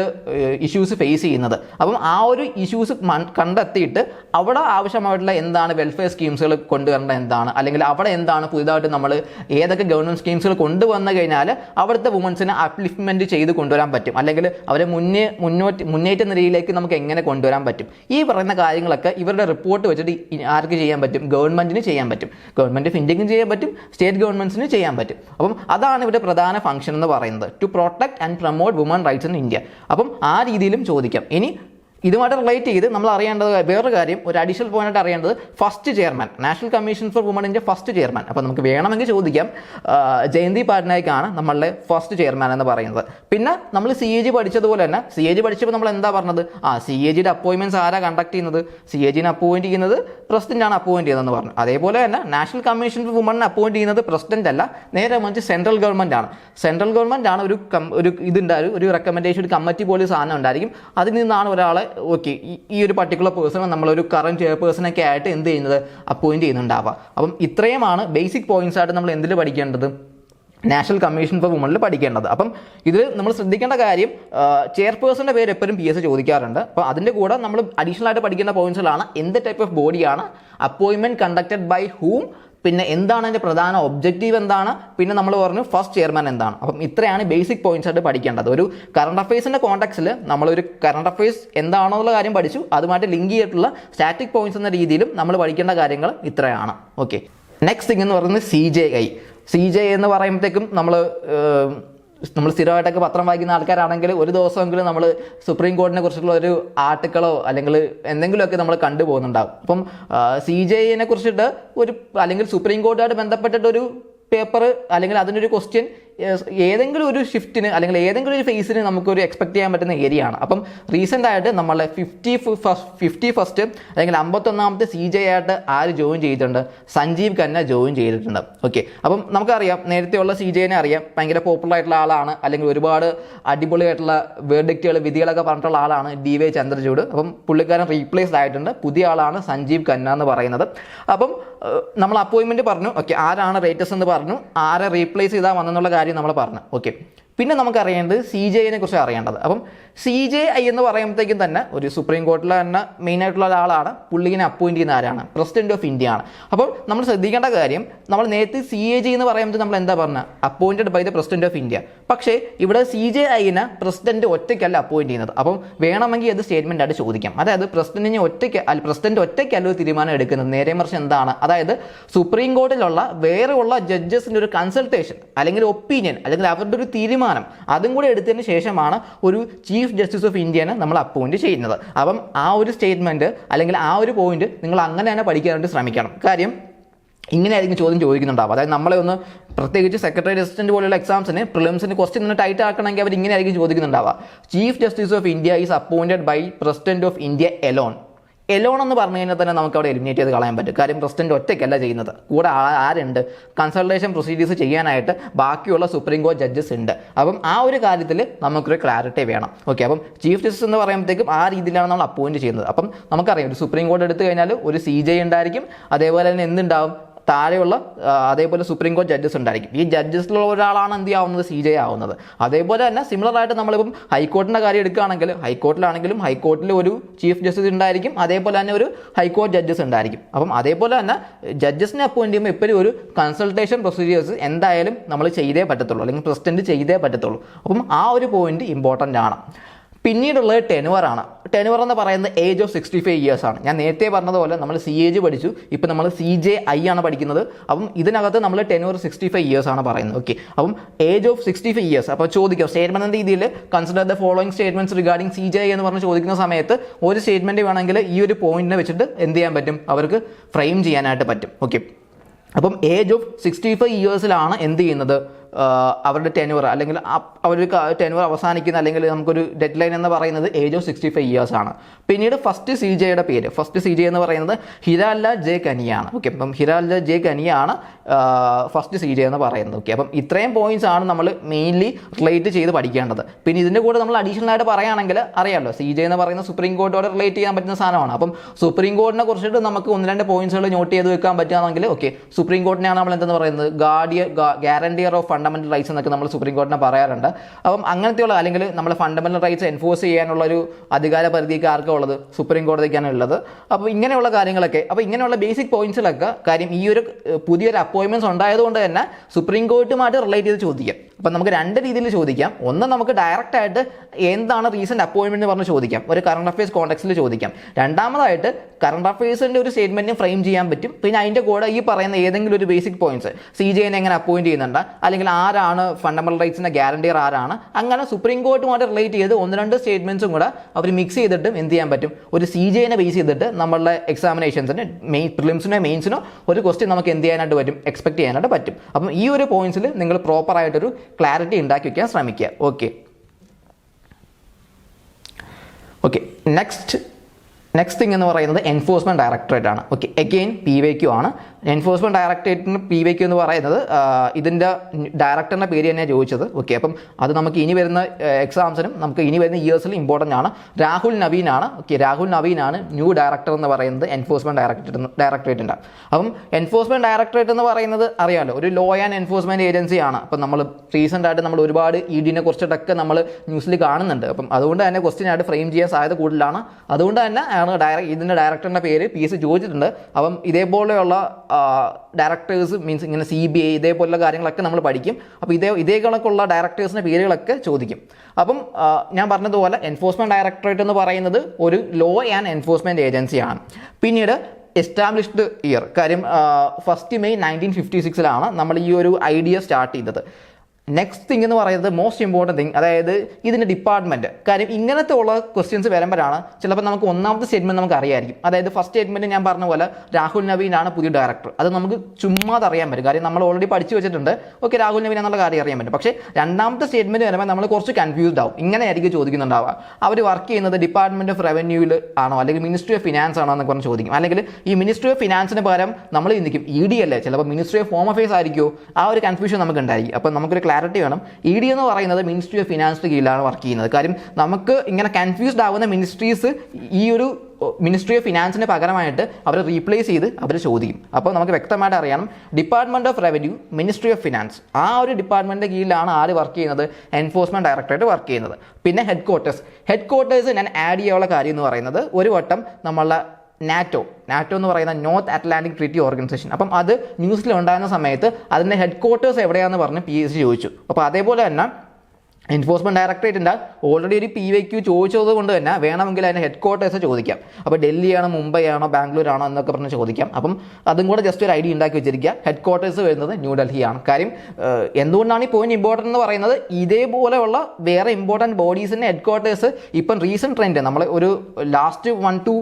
ഇഷ്യൂസ് ഫേസ് ചെയ്യുന്നത്? അപ്പം ആ ഒരു ഇഷ്യൂസ് കണ്ടെത്തിയിട്ട് അവിടെ ആവശ്യമായിട്ടുള്ള എന്താണ് വെൽഫെയർ സ്കീംസുകൾ കൊണ്ടുവരേണ്ടത് എന്താണ്? അല്ലെങ്കിൽ അവിടെ എന്താണ് പുതിയതായിട്ട് നമ്മൾ ഏതൊക്കെ ഗവൺമെന്റ് സ്കീംസുകൾ കൊണ്ടുവന്നു കഴിഞ്ഞാൽ അവിടുത്തെ വുമൻസിനെ അപ്ലിഫ്മെന്റ് ചെയ്ത് കൊണ്ടുവരാൻ പറ്റും. അല്ലെങ്കിൽ അവരെ മുന്നേ മുന്നോട്ട് മുന്നേറ്റ നിലയിലേക്ക് നമുക്ക് എങ്ങനെ കൊണ്ടുവരാൻ പറ്റും? ഈ പറയുന്ന കാര്യങ്ങളൊക്കെ ഇവരുടെ റിപ്പോർട്ട് വെച്ചിട്ട് ആർക്ക് ചെയ്യാൻ പറ്റും? ഗവൺമെന്റിന് ചെയ്യാൻ പറ്റും. ഗവൺമെന്റ് ഓഫ് ഇന്ത്യക്കും ചെയ്യാൻ പറ്റും. സ്റ്റേറ്റ് ഗവൺമെന്റ്സിന് ചെയ്യാൻ പറ്റും. അപ്പം അതാണ് ഇവിടെ പ്രധാന ഫംഗ്ഷൻ എന്ന് പറയുന്നത്. To protect and promote woman rights in India അപ്പം ആ രീതിയിലും ചോദിക്കാം. ഇനി ഇതുമായിട്ട് റിലേറ്റ് ചെയ്ത് നമ്മൾ അറിയേണ്ടത് വേറൊരു കാര്യം ഒരു അഡീഷണൽ പോയിന്റ് അറിയേണ്ടത് first chairman national commission for വുമണിന്റെ first chairman അപ്പോൾ നമുക്ക് വേണമെങ്കിൽ ചോദിക്കാം ജയന്തി പാട്നായിക്കാണ് നമ്മളുടെ ഫസ്റ്റ് ചെയർമാൻ എന്ന് പറയുന്നത്. പിന്നെ നമ്മൾ സി എ ജി പഠിച്ചതുപോലെ തന്നെ സി എ ജി പഠിച്ചപ്പോൾ നമ്മൾ എന്താ പറഞ്ഞത്? ആ സി എ ജിയുടെ അപ്പോയിൻമെന്റ്സ് ആരാ കണ്ടക്ട് ചെയ്യുന്നത്? സി എ ജിനെ അപ്പോയിന്റ് ചെയ്യുന്നത് പ്രസിഡന്റ് ആണ് അപ്പോയിന്റ് ചെയ്യുന്നതെന്ന് പറഞ്ഞു. അതേപോലെ തന്നെ നാഷണൽ കമ്മീഷൻ ഫോർ വുമണിനെ അപ്പോയിന്റ് ചെയ്യുന്നത് പ്രസിഡന്റ് അല്ല നേരെ മറിച്ച് സെൻട്രൽ ഗവൺമെന്റ് ആണ്. സെൻട്രൽ ഗവൺമെന്റ് ആണ് ഒരു ഒരു ഇതുണ്ടാവും ഒരു റെക്കമെൻഡേഷൻ ഒരു കമ്മിറ്റി പോലെ സാധനം ഉണ്ടായിരിക്കും. അതിൽ നിന്നാണ് ഒരാളെ ഓക്കെ ഈ ഒരു പർട്ടിക്കുലർ പേഴ്സണെ നമ്മളൊരു കറന്റ് ചെയർപേഴ്സണൊക്കെ ആയിട്ട് എന്ത് ചെയ്യുന്നത്? അപ്പോയിന്റ് ചെയ്യുന്നുണ്ടാവുക. അപ്പം ഇത്രയുമാണ് ബേസിക് പോയിന്റ്സ് ആയിട്ട് നമ്മൾ എന്തിൽ പഠിക്കേണ്ടത്? നാഷണൽ കമ്മീഷൻ ഫോർ വുമണിൽ പഠിക്കേണ്ടത്. അപ്പം ഇതിൽ നമ്മൾ ശ്രദ്ധിക്കേണ്ട കാര്യം ചെയർപേഴ്സന്റെ പേര് എപ്പോഴും പി എസ് ചോദിക്കാറുണ്ട്. അപ്പോൾ അതിന്റെ കൂടെ നമ്മൾ അഡീഷണൽ ആയിട്ട് പഠിക്കേണ്ട പോയിന്റ്സുകളാണ് എന്ത് ടൈപ്പ് ഓഫ് ബോഡിയാണ് അപ്പോയിൻമെന്റ് കണ്ടക്റ്റഡ് ബൈ ഹൂം പിന്നെ എന്താണ് അതിന്റെ പ്രധാന ഒബ്ജക്റ്റീവ് എന്താണ്? പിന്നെ നമ്മൾ പറഞ്ഞു ഫസ്റ്റ് ചെയർമാൻ എന്താണ്? അപ്പം ഇത്രയാണ് ബേസിക് പോയിന്റ്സ് ആയിട്ട് പഠിക്കേണ്ടത്. ഒരു കറണ്ട് അഫയേഴ്സിന്റെ കോൺടാക്സിൽ നമ്മളൊരു കറണ്ട് അഫയേഴ്സ് എന്താണോ എന്നുള്ള കാര്യം പഠിച്ചു. അതുമായിട്ട് ലിങ്ക് ചെയ്തിട്ടുള്ള സ്റ്റാറ്റിക് പോയിന്റ്സ് എന്ന രീതിയിലും നമ്മൾ പഠിക്കേണ്ട കാര്യങ്ങൾ ഇത്രയാണ്. ഓക്കെ നെക്സ്റ്റ് തിങ് എന്ന് പറയുന്നത് C J I C J എന്ന് പറയുമ്പോഴത്തേക്കും നമ്മൾ നമ്മൾ സ്ഥിരമായിട്ടൊക്കെ പത്രം വായിക്കുന്ന ആൾക്കാരാണെങ്കിൽ ഒരു ദിവസമെങ്കിലും നമ്മൾ സുപ്രീം കോടതിനെ കുറിച്ചുള്ള ഒരു ആർട്ടിക്കളോ അല്ലെങ്കിൽ എന്തെങ്കിലുമൊക്കെ നമ്മൾ കണ്ടുപോകുന്നുണ്ടാകും അപ്പം സി ജെ കുറിച്ചിട്ട് ഒരു അല്ലെങ്കിൽ സുപ്രീം കോടതിയായിട്ട് ബന്ധപ്പെട്ടിട്ട് ഒരു പേപ്പർ അല്ലെങ്കിൽ അതിനൊരു ക്വസ്റ്റ്യൻ ഏതെങ്കിലും ഒരു ഷിഫ്റ്റിന് അല്ലെങ്കിൽ ഏതെങ്കിലും ഒരു ഫേസിന് നമുക്കൊരു എക്സ്പെക്ട് ചെയ്യാൻ പറ്റുന്ന ഏരിയ ആണ്. അപ്പം റീസെന്റ് ആയിട്ട് നമ്മളെ ഫിഫ്റ്റി ഫിഫ്റ്റി ഫസ്റ്റ് അല്ലെങ്കിൽ അമ്പത്തൊന്നാമത്തെ സി ജെ ആയിട്ട് ആര് ജോയിൻ ചെയ്തിട്ടുണ്ട്? സഞ്ജീവ് ഖന്ന ജോയിൻ ചെയ്തിട്ടുണ്ട്. ഓക്കെ അപ്പം നമുക്കറിയാം നേരത്തെയുള്ള സി ജെനെ അറിയാം. ഭയങ്കര പോപ്പുലർ ആയിട്ടുള്ള ആളാണ്. അല്ലെങ്കിൽ ഒരുപാട് അടിപൊളിയായിട്ടുള്ള വേർഡിക്റ്റുകൾ വിധികളൊക്കെ പറഞ്ഞിട്ടുള്ള ആളാണ് ഡി വൈ ചന്ദ്രചൂഡ് അപ്പം പുള്ളിക്കാരൻ റീപ്ലേസ്ഡ് ആയിട്ടുണ്ട്. പുതിയ ആളാണ് സഞ്ജീവ് ഖന്ന എന്ന് പറയുന്നത്. അപ്പം നമ്മൾ അപ്പോയിൻമെന്റ് പറഞ്ഞു. ഓക്കെ ആരാണ് റേറ്റസ് എന്ന് പറഞ്ഞു. ആരെ റീപ്ലേസ് ചെയ്താൽ വന്നെന്നുള്ള കാര്യം നമ്മൾ പറഞ്ഞു. ഓക്കെ പിന്നെ നമുക്കറിയേണ്ടത് സി ജെ ഐനെ കുറിച്ച് അറിയേണ്ടത്. അപ്പം സി ജെ ഐ എന്ന് പറയുമ്പോഴത്തേക്കും തന്നെ ഒരു സുപ്രീം കോർട്ടിലെ തന്നെ മെയിൻ ആയിട്ടുള്ള ഒരാളാണ്. പുള്ളിനെ അപ്പോയിന്റ് ചെയ്യുന്ന ആരാണ്? പ്രസിഡന്റ് ഓഫ് ഇന്ത്യ ആണ്. അപ്പോൾ നമ്മൾ ശ്രദ്ധിക്കേണ്ട കാര്യം നമ്മൾ നേരത്തെ സി എ ജി എന്ന് പറയുമ്പോൾ നമ്മൾ എന്താ പറഞ്ഞത് appointed by the president of India പക്ഷേ ഇവിടെ സി ജെ ഐനെ പ്രസിഡന്റ് ഒറ്റയ്ക്കല്ല അപ്പോയിന്റ് ചെയ്യുന്നത്. അപ്പം വേണമെങ്കിൽ അത് സ്റ്റേറ്റ്മെന്റ് ആയിട്ട് ചോദിക്കാം. അതായത് പ്രസിഡന്റിനെ ഒറ്റയ്ക്ക് അല്ല പ്രസിഡന്റ് ഒറ്റയ്ക്കല്ല ഒരു തീരുമാനം എടുക്കുന്നത്. നേരെ മറിച്ച് എന്താണ്? അതായത് സുപ്രീം കോർട്ടിലുള്ള വേറെയുള്ള ജഡ്ജസിന്റെ ഒരു കൺസൾട്ടേഷൻ അല്ലെങ്കിൽ ഒപ്പീനിയൻ അല്ലെങ്കിൽ അവരുടെ ഒരു തീരുമാനം അതും കൂടി എടുത്തതിന് ശേഷമാണ് ഒരു ചീഫ് ജസ്റ്റിസ് ഓഫ് ഇന്ത്യനെ നമ്മൾ അപ്പോയിന്റ് ചെയ്യുന്നത്. അപ്പം ആ ഒരു സ്റ്റേറ്റ്മെന്റ് അല്ലെങ്കിൽ ആ ഒരു പോയിന്റ് നിങ്ങൾ അങ്ങനെ തന്നെ പഠിക്കാനായിട്ട് ശ്രമിക്കണം. കാര്യം ഇങ്ങനെയായിരിക്കും ചോദ്യം ചോദിക്കുന്നുണ്ടാവും അതായത് നമ്മളെ ഒന്ന് പ്രത്യേകിച്ച് സെക്രട്ടറി അസിസ്റ്റന്റ് പോലുള്ള എക്സാംസിന് പ്രിലിംസിന് ക്വസ്റ്റ്യൻ ഒന്ന് ടൈറ്റ് ആക്കണമെങ്കിൽ അവർ ഇങ്ങനെയായിരിക്കും ചോദിക്കുന്നുണ്ടാവുക. Chief justice of India is appointed by president of India alone alone എന്ന് പറഞ്ഞു കഴിഞ്ഞാൽ തന്നെ നമുക്ക് അവിടെ എലിമിനേറ്റ് ചെയ്ത് കളയാൻ പറ്റും. കാര്യം പ്രസിഡന്റ് ഒറ്റയ്ക്കല്ല ചെയ്യുന്നത്. കൂടെ ആരുണ്ട്? കൺസൾട്ടേഷൻ പ്രൊസീജിയേഴ്സ് ചെയ്യാനായിട്ട് ബാക്കിയുള്ള സുപ്രീം കോടതി ജഡ്ജസ് ഉണ്ട്. അപ്പം ആ ഒരു കാര്യത്തിൽ നമുക്കൊരു ക്ലാരിറ്റി വേണം. ഓക്കെ അപ്പം ചീഫ് ജസ്റ്റിസ് എന്ന് പറയുമ്പോഴത്തേക്കും ആ രീതിയിലാണ് നമ്മൾ അപ്പോയിന്റ് ചെയ്യുന്നത്. അപ്പം നമുക്കറിയാം ഒരു സുപ്രീം കോടതി എടുത്തു കഴിഞ്ഞാൽ ഒരു സി ജെ ഉണ്ടായിരിക്കും. അതേപോലെ തന്നെ എന്തുണ്ടാവും? താഴെയുള്ള അതേപോലെ സുപ്രീം കോടതി ജഡ്ജസ് ഉണ്ടായിരിക്കും. ഈ ജഡ്ജസിലുള്ള ഒരാളാണ് എന്ത് ആവുന്നത് സി ജെ ആവുന്നത്. അതേപോലെ തന്നെ സിമിലർ ആയിട്ട് നമ്മളിപ്പം ഹൈക്കോർട്ടിന്റെ കാര്യം എടുക്കുകയാണെങ്കിൽ ഹൈക്കോർട്ടിലാണെങ്കിലും ഹൈക്കോടതിൽ ഒരു ചീഫ് ജസ്റ്റിസ് ഉണ്ടായിരിക്കും. അതേപോലെ തന്നെ ഒരു ഹൈക്കോടതി ജഡ്ജസ് ഉണ്ടായിരിക്കും. അപ്പം അതേപോലെ തന്നെ ജഡ്ജസിനെ അപ്പോയിന്റ് ചെയ്യുമ്പോൾ എപ്പോഴും ഒരു കൺസൾട്ടേഷൻ പ്രൊസീജിയേഴ്സ് എന്തായാലും നമ്മൾ ചെയ്തേ പറ്റത്തുള്ളൂ. അല്ലെങ്കിൽ പ്രസിഡന്റ് ചെയ്തേ പറ്റത്തുള്ളൂ. അപ്പം ആ ഒരു പോയിന്റ് ഇമ്പോർട്ടന്റ് ആണ്. പിന്നീടുള്ളത് ടെനുവറാണ് ടെനുവർ എന്ന് പറയുന്നത് age of sixty five years ആണ്. ഞാൻ നേരത്തെ പറഞ്ഞതുപോലെ നമ്മൾ സി എജ് പഠിച്ചു. ഇപ്പം നമ്മൾ സി ജെ ഐ ആണ് പഠിക്കുന്നത്. അപ്പം ഇതിനകത്ത് നമ്മൾ ടെനുവർ സിക്സ്റ്റി ഫൈവ് ഇയേഴ്സ് ആണ് പറയുന്നത്. ഓക്കെ അപ്പം age of sixty five years അപ്പോൾ ചോദിക്കാം. സ്റ്റേറ്റ്മെന്റ് എന്ന രീതിയിൽ consider the following statements regarding C J I എന്ന് പറഞ്ഞ് ചോദിക്കുന്ന സമയത്ത് ഒരു സ്റ്റേറ്റ്മെന്റ് വേണമെങ്കിൽ ഈ ഒരു പോയിന്റിനെ വെച്ചിട്ട് എന്ത് ചെയ്യാൻ പറ്റും? അവർക്ക് ഫ്രെയിം ചെയ്യാനായിട്ട് പറ്റും. ഓക്കെ അപ്പം ഏജ് ഓഫ് സിക്സ്റ്റി ഫൈവ് ഇയേഴ്സിലാണ് എന്ത് ചെയ്യുന്നത്? അവരുടെ ടെനുവർ അല്ലെങ്കിൽ അവരുടെ ടെനുവർ അവസാനിക്കുന്ന അല്ലെങ്കിൽ നമുക്കൊരു ഡെഡ് ലൈൻ എന്ന് പറയുന്നത് age of sixty five years ആണ്. പിന്നീട് ഫസ്റ്റ് സി ജെയുടെ പേര്. ഫസ്റ്റ് സി ജെ എന്ന് പറയുന്നത് ഹിരാല ജെ കനിയാണ്. ഓക്കെ അപ്പം ഹിരാല ജെ കനിയാണ് ഫസ്റ്റ് സി ജെ എന്ന് പറയുന്നത്. ഓക്കെ അപ്പം ഇത്രയും പോയിന്റ്സ് ആണ് നമ്മൾ മെയിൻലി റിലേറ്റ് ചെയ്ത് പഠിക്കേണ്ടത്. പിന്നെ ഇതിന്റെ കൂടെ നമ്മൾ അഡീഷണൽ ആയിട്ട് പറയുകയാണെങ്കിൽ അറിയാമല്ലോ സി ജെ എന്ന് പറയുന്ന സുപ്രീം കോർട്ടോട് റിലേറ്റ് ചെയ്യാൻ പറ്റുന്ന സാധനമാണ്. അപ്പം സുപ്രീം കോർട്ടിനെ കുറിച്ചിട്ട് നമുക്ക് ഒന്ന് രണ്ട് പോയിന്റ്സുകൾ നോട്ട് ചെയ്ത് വെക്കാൻ പറ്റുകയാണെങ്കിൽ ഓക്കെ സുപ്രീം കോർട്ടിനെയാണ് നമ്മൾ എന്തെന്ന് പറയുന്നത്? Guardian guarantor of fundamental rights എന്നൊക്കെ നമ്മൾ സുപ്രീം കോടതിനെ പറയാറുണ്ട്. അപ്പം അങ്ങനത്തെയുള്ള അല്ലെങ്കിൽ നമ്മൾ ഫണ്ടമെന്റൽ റൈറ്റ്സ് എൻഫോഴ്സ് ചെയ്യാനുള്ള ഒരു അധികാര പരിധിക്ക് ആർക്കാ ഉള്ളത്? സുപ്രീം കോടതിക്കാണ് ഉള്ളത്. അപ്പോൾ ഇങ്ങനെയുള്ള കാര്യങ്ങളൊക്കെ അപ്പോൾ ഇങ്ങനെയുള്ള ബേസിക് പോയിന്റ്സിലൊക്കെ കാര്യം ഈ ഒരു പുതിയൊരു അപ്പോയിൻമെന്റ്സ് ഉണ്ടായതുകൊണ്ട് തന്നെ സുപ്രീം കോർട്ടുമായിട്ട് റിലേറ്റ് ചെയ്ത് ചോദിക്കാം. അപ്പം നമുക്ക് രണ്ട് രീതിയിൽ ചോദിക്കാം. ഒന്ന് നമുക്ക് ഡയറക്റ്റ് ആയിട്ട് എന്താണ് റീസെന്റ് അപ്പോയിൻമെന്റ് പറഞ്ഞ് ചോദിക്കാം. ഒരു കറണ്ട് അഫയേഴ്സ് കോണ്ടക്സ്റ്റിൽ ചോദിക്കാം. രണ്ടാമതായിട്ട് കറണ്ട് അഫയേഴ്സിന്റെ ഒരു സ്റ്റേറ്റ്മെന്റും ഫ്രെയിം ചെയ്യാൻ പറ്റും. പിന്നെ അതിന്റെ കൂടെ ഈ പറയുന്ന ഏതെങ്കിലും ഒരു ബേസിക് പോയിന്റ്സ് സി ജെ എങ്ങനെ അപ്പോയിന്റ് ചെയ്യുന്നുണ്ട്? അല്ലെങ്കിൽ ആരാണ് ഫണ്ടമെന്റൽ റൈറ്റ്സിന്റെ ഗ്യാരണ്ടിയർ ആരാണ്? അങ്ങനെ സുപ്രീം കോർട്ടുമായിട്ട് റിലേറ്റ് ചെയ്ത് ഒന്ന് രണ്ട് സ്റ്റേറ്റ്മെന്റ്സും കൂടെ അവർ മിക്സ് ചെയ്തിട്ട് എന്ത് ചെയ്യാൻ പറ്റും? ഒരു സി ജെ എനെ ബേസ് ചെയ്തിട്ട് നമ്മളുടെ എക്സാമിനേഷൻസിന് മെയിൻ പ്രിലിംസിനോ മെയിൻസിനോ ഒരു ക്വസ്റ്റ്യൻ നമുക്ക് എന്ത് ചെയ്യാനായിട്ട് പറ്റും? എക്സ്പെക്ട് ചെയ്യാനായിട്ട് പറ്റും. അപ്പം ഈ ഒരു പോയിന്റ്സിൽ നിങ്ങൾ പ്രോപ്പർ ആയിട്ടൊരു ക്ലാരിറ്റി ഉണ്ടാക്കി വയ്ക്കാൻ ശ്രമിക്കുക. Okay okay next next thing എന്ന് പറയുന്നത് എൻഫോഴ്സ്മെന്റ് ഡയറക്ടറേറ്റ് ആണ്. Okay again P Y Q ആണ്. എൻഫോഴ്സ്മെന്റ് ഡയറക്ടറേറ്റിന് പി വൈ ക്യു എന്ന് പറയുന്നത് ഇതിന്റെ ഇതിന്റെ ഡയറക്ടറിന്റെ പേര് തന്നെയാണ് ചോദിച്ചത്. ഓക്കെ അപ്പം അത് നമുക്ക് ഇനി വരുന്ന എക്സാംസിനും നമുക്ക് ഇനി വരുന്ന ഇയേഴ്സിലും ഇമ്പോർട്ടന്റ് ആണ്. രാഹുൽ നവീൻ ആണ്. ഓക്കെ രാഹുൽ നവീൻ ആണ് ന്യൂ ഡയറക്ടർ എന്ന് പറയുന്നത് എൻഫോഴ്സ്മെന്റ് ഡയറക്ടറേറ്റ് ഡയറക്ടറേറ്റിന്റെ അപ്പം എൻഫോഴ്സ്മെന്റ് ഡയറക്ടറേറ്റ് എന്ന് പറയുന്നത് അറിയാമല്ലോ ഒരു ലോ ആൻഡ് എൻഫോഴ്സ്മെന്റ് ഏജൻസിയാണ് അപ്പം നമ്മൾ റീസെന്റ് ആയിട്ട് നമ്മൾ ഒരുപാട് ഇ ഡിനെ കുറിച്ചിട്ടൊക്കെ നമ്മൾ ന്യൂസിൽ കാണുന്നുണ്ട്. അപ്പം അതുകൊണ്ട് തന്നെ ക്വസ്റ്റ്യൻ ആയിട്ട് ഫ്രെയിം ചെയ്യാൻ സാധ്യത കൂടുതലാണ്. അതുകൊണ്ട് തന്നെ ആണ് ഡയറക്ട് ഇതിന്റെ ഡയറക്ടറിന്റെ പേര് പി എസ് ചോദിച്ചിട്ടുണ്ട്. അപ്പം ഇതേപോലെയുള്ള ഡയറക്ടേഴ്സ് മീൻസ് ഇങ്ങനെ സി ബി ഐ ഇതേപോലുള്ള കാര്യങ്ങളൊക്കെ നമ്മൾ പഠിക്കും. അപ്പോൾ ഇതേ ഇതേ കണക്കുള്ള ഡയറക്ടേഴ്സിന്റെ പേരുകളൊക്കെ ചോദിക്കും. അപ്പം ഞാൻ പറഞ്ഞതുപോലെ എൻഫോഴ്സ്മെന്റ് ഡയറക്ടറേറ്റ് എന്ന് പറയുന്നത് ഒരു ലോ ആൻഡ് എൻഫോഴ്സ്മെന്റ് ഏജൻസിയാണ് പിന്നീട് എസ്റ്റാബ്ലിഷ്ഡ് ഇയർ കാര്യം ഫസ്റ്റ് മെയ് നയന്റീൻ ഫിഫ്റ്റി സിക്സിലാണ് നമ്മൾ ഈ ഒരു ഐഡിയ സ്റ്റാർട്ട് ചെയ്തത്. നെക്സ്റ്റ് തിങ് എന്ന് പറയുന്നത് മോസ്റ്റ് ഇമ്പോർട്ടന്റ് തിങ് അതായത് ഇതിന്റെ ഡിപ്പാർട്ട്മെന്റ് കാര്യം ഇങ്ങനത്തെ ഉള്ള ക്വസ്റ്റ്യൻസ് വരുമ്പോഴാണ് ചിലപ്പോൾ നമുക്ക് ഒന്നാമത്തെ സ്റ്റേറ്റ്മെന്റ് നമുക്ക് അറിയായിരിക്കും. അതായത് ഫസ്റ്റ് സ്റ്റേറ്റ്മെന്റ് ഞാൻ പറഞ്ഞ പോലെ രാഹുൽ നവീനാണ് പുതിയ ഡയറക്ടർ അത് നമുക്ക് ചുമ്മാതെ അറിയാൻ പറ്റും. കാര്യം നമ്മൾ ഓൾറെഡി പഠിച്ചു വെച്ചിട്ടുണ്ട്. ഓക്കെ രാഹുൽ നവീൻ എന്നുള്ള കാര്യം അറിയാൻ പറ്റും. പക്ഷേ രണ്ടാമത്തെ സ്റ്റേറ്റ്മെന്റ് വരുമ്പോൾ നമ്മൾ കുറച്ച് കൺഫ്യൂസ്ഡ് ആവും. ഇങ്ങനെയായിരിക്കും ചോദിക്കുന്നുണ്ടാവുക. അവർ വർക്ക് ചെയ്യുന്നത് ഡിപ്പാർട്ട്മെന്റ് ഓഫ് റവന്യൂവിൽ ആണോ? അല്ലെങ്കിൽ മിനിസ്ട്രി ഓഫ് ഫിനാൻസ് ആണോ എന്നൊക്കെ പറഞ്ഞ് ചോദിക്കും. അല്ലെങ്കിൽ ഈ മിനിസ്ട്രി ഓഫ് ഫിനാൻസിന് പകരം നമ്മൾ ചിന്തിക്കും ഇ ഡി അല്ലേ? ചിലപ്പോൾ മിനിസ്ട്രി ഓഫ് ഹോം അഫയേഴ്സ് ആയിരിക്കുമോ ആ ഒരു കൺഫ്യൂഷൻ നമുക്ക് ഉണ്ടായിരിക്കും. അപ്പോൾ നമുക്കൊരു ക്ലാരിറ്റി വേണം. ഇ ഡി എന്ന് പറയുന്നത് മിനിസ്ട്രി ഓഫ് ഫിനാൻസിന് കീഴിലാണ് വർക്ക് ചെയ്യുന്നത്. കാര്യം നമുക്ക് ഇങ്ങനെ കൺഫ്യൂസ്ഡ് ആവുന്ന മിനിസ്ട്രീസ് ഈ ഒരു മിനിസ്ട്രി ഓഫ് ഫിനാൻസിന് പകരമായിട്ട് അവർ റീപ്ലേസ് ചെയ്ത് അവർ ചോദിക്കും. അപ്പോൾ നമുക്ക് വ്യക്തമായിട്ട് അറിയണം department of revenue ministry of finance ആ ഒരു ഡിപ്പാർട്ട്മെന്റിന്റെ കീഴിലാണ് ആര് വർക്ക് ചെയ്യുന്നത്? എൻഫോഴ്സ്മെന്റ് ഡയറക്ടറേറ്റ് വർക്ക് ചെയ്യുന്നത്. പിന്നെ ഹെഡ് ക്വാർട്ടേഴ്സ് ഹെഡ് ക്വാർട്ടേഴ്സ് ഞാൻ ആഡ് ചെയ്യാനുള്ള കാര്യം എന്ന് പറയുന്നത് ഒരു വട്ടം നമ്മളുടെ നാറ്റോ. നാറ്റോ എന്ന് പറയുന്ന നോർത്ത് അറ്റ്ലാന്റിക് ട്രീറ്റി ഓർഗനൈസേഷൻ. അപ്പം അത് ന്യൂസിൽ ഉണ്ടായിരുന്ന സമയത്ത് അതിന്റെ ഹെഡ് ക്വാർട്ടേഴ്സ് എവിടെയാണെന്ന് പറഞ്ഞ് പി എസ് ചോദിച്ചു. അപ്പോൾ അതേപോലെ തന്നെ എൻഫോഴ്സ്മെന്റ് ഡയറക്ടറേറ്റിന്റെ ഓൾറെഡി ഒരു പി വൈ ക്യൂ ചോദിച്ചത് കൊണ്ട് തന്നെ വേണമെങ്കിൽ അതിന്റെ ഹെഡ് ക്വാർട്ടേഴ്സ് ചോദിക്കാം. അപ്പോൾ ഡൽഹിയാണോ മുംബൈ ആണോ ബാംഗ്ലൂർ ആണോ എന്നൊക്കെ പറഞ്ഞ് ചോദിക്കാം. അപ്പം അതും കൂടെ ജസ്റ്റ് ഒരു ഐഡിയ ഉണ്ടാക്കി വെച്ചിരിക്കുക. ഹെഡ് ക്വാർട്ടേഴ്സ് വരുന്നത് ന്യൂഡൽഹിയാണ് കാര്യം എന്തുകൊണ്ടാണ് ഈ പോയിന്റ് ഇമ്പോർട്ടന്റ് എന്ന് പറയുന്നത്? ഇതേപോലെയുള്ള വേറെ ഇമ്പോർട്ടന്റ് ബോഡീസിന്റെ ഹെഡ് ക്വാർട്ടേഴ്സ് ഇപ്പം റീസെന്റ് ട്രെൻഡ് നമ്മൾ ഒരു ലാസ്റ്റ് വൺ ടു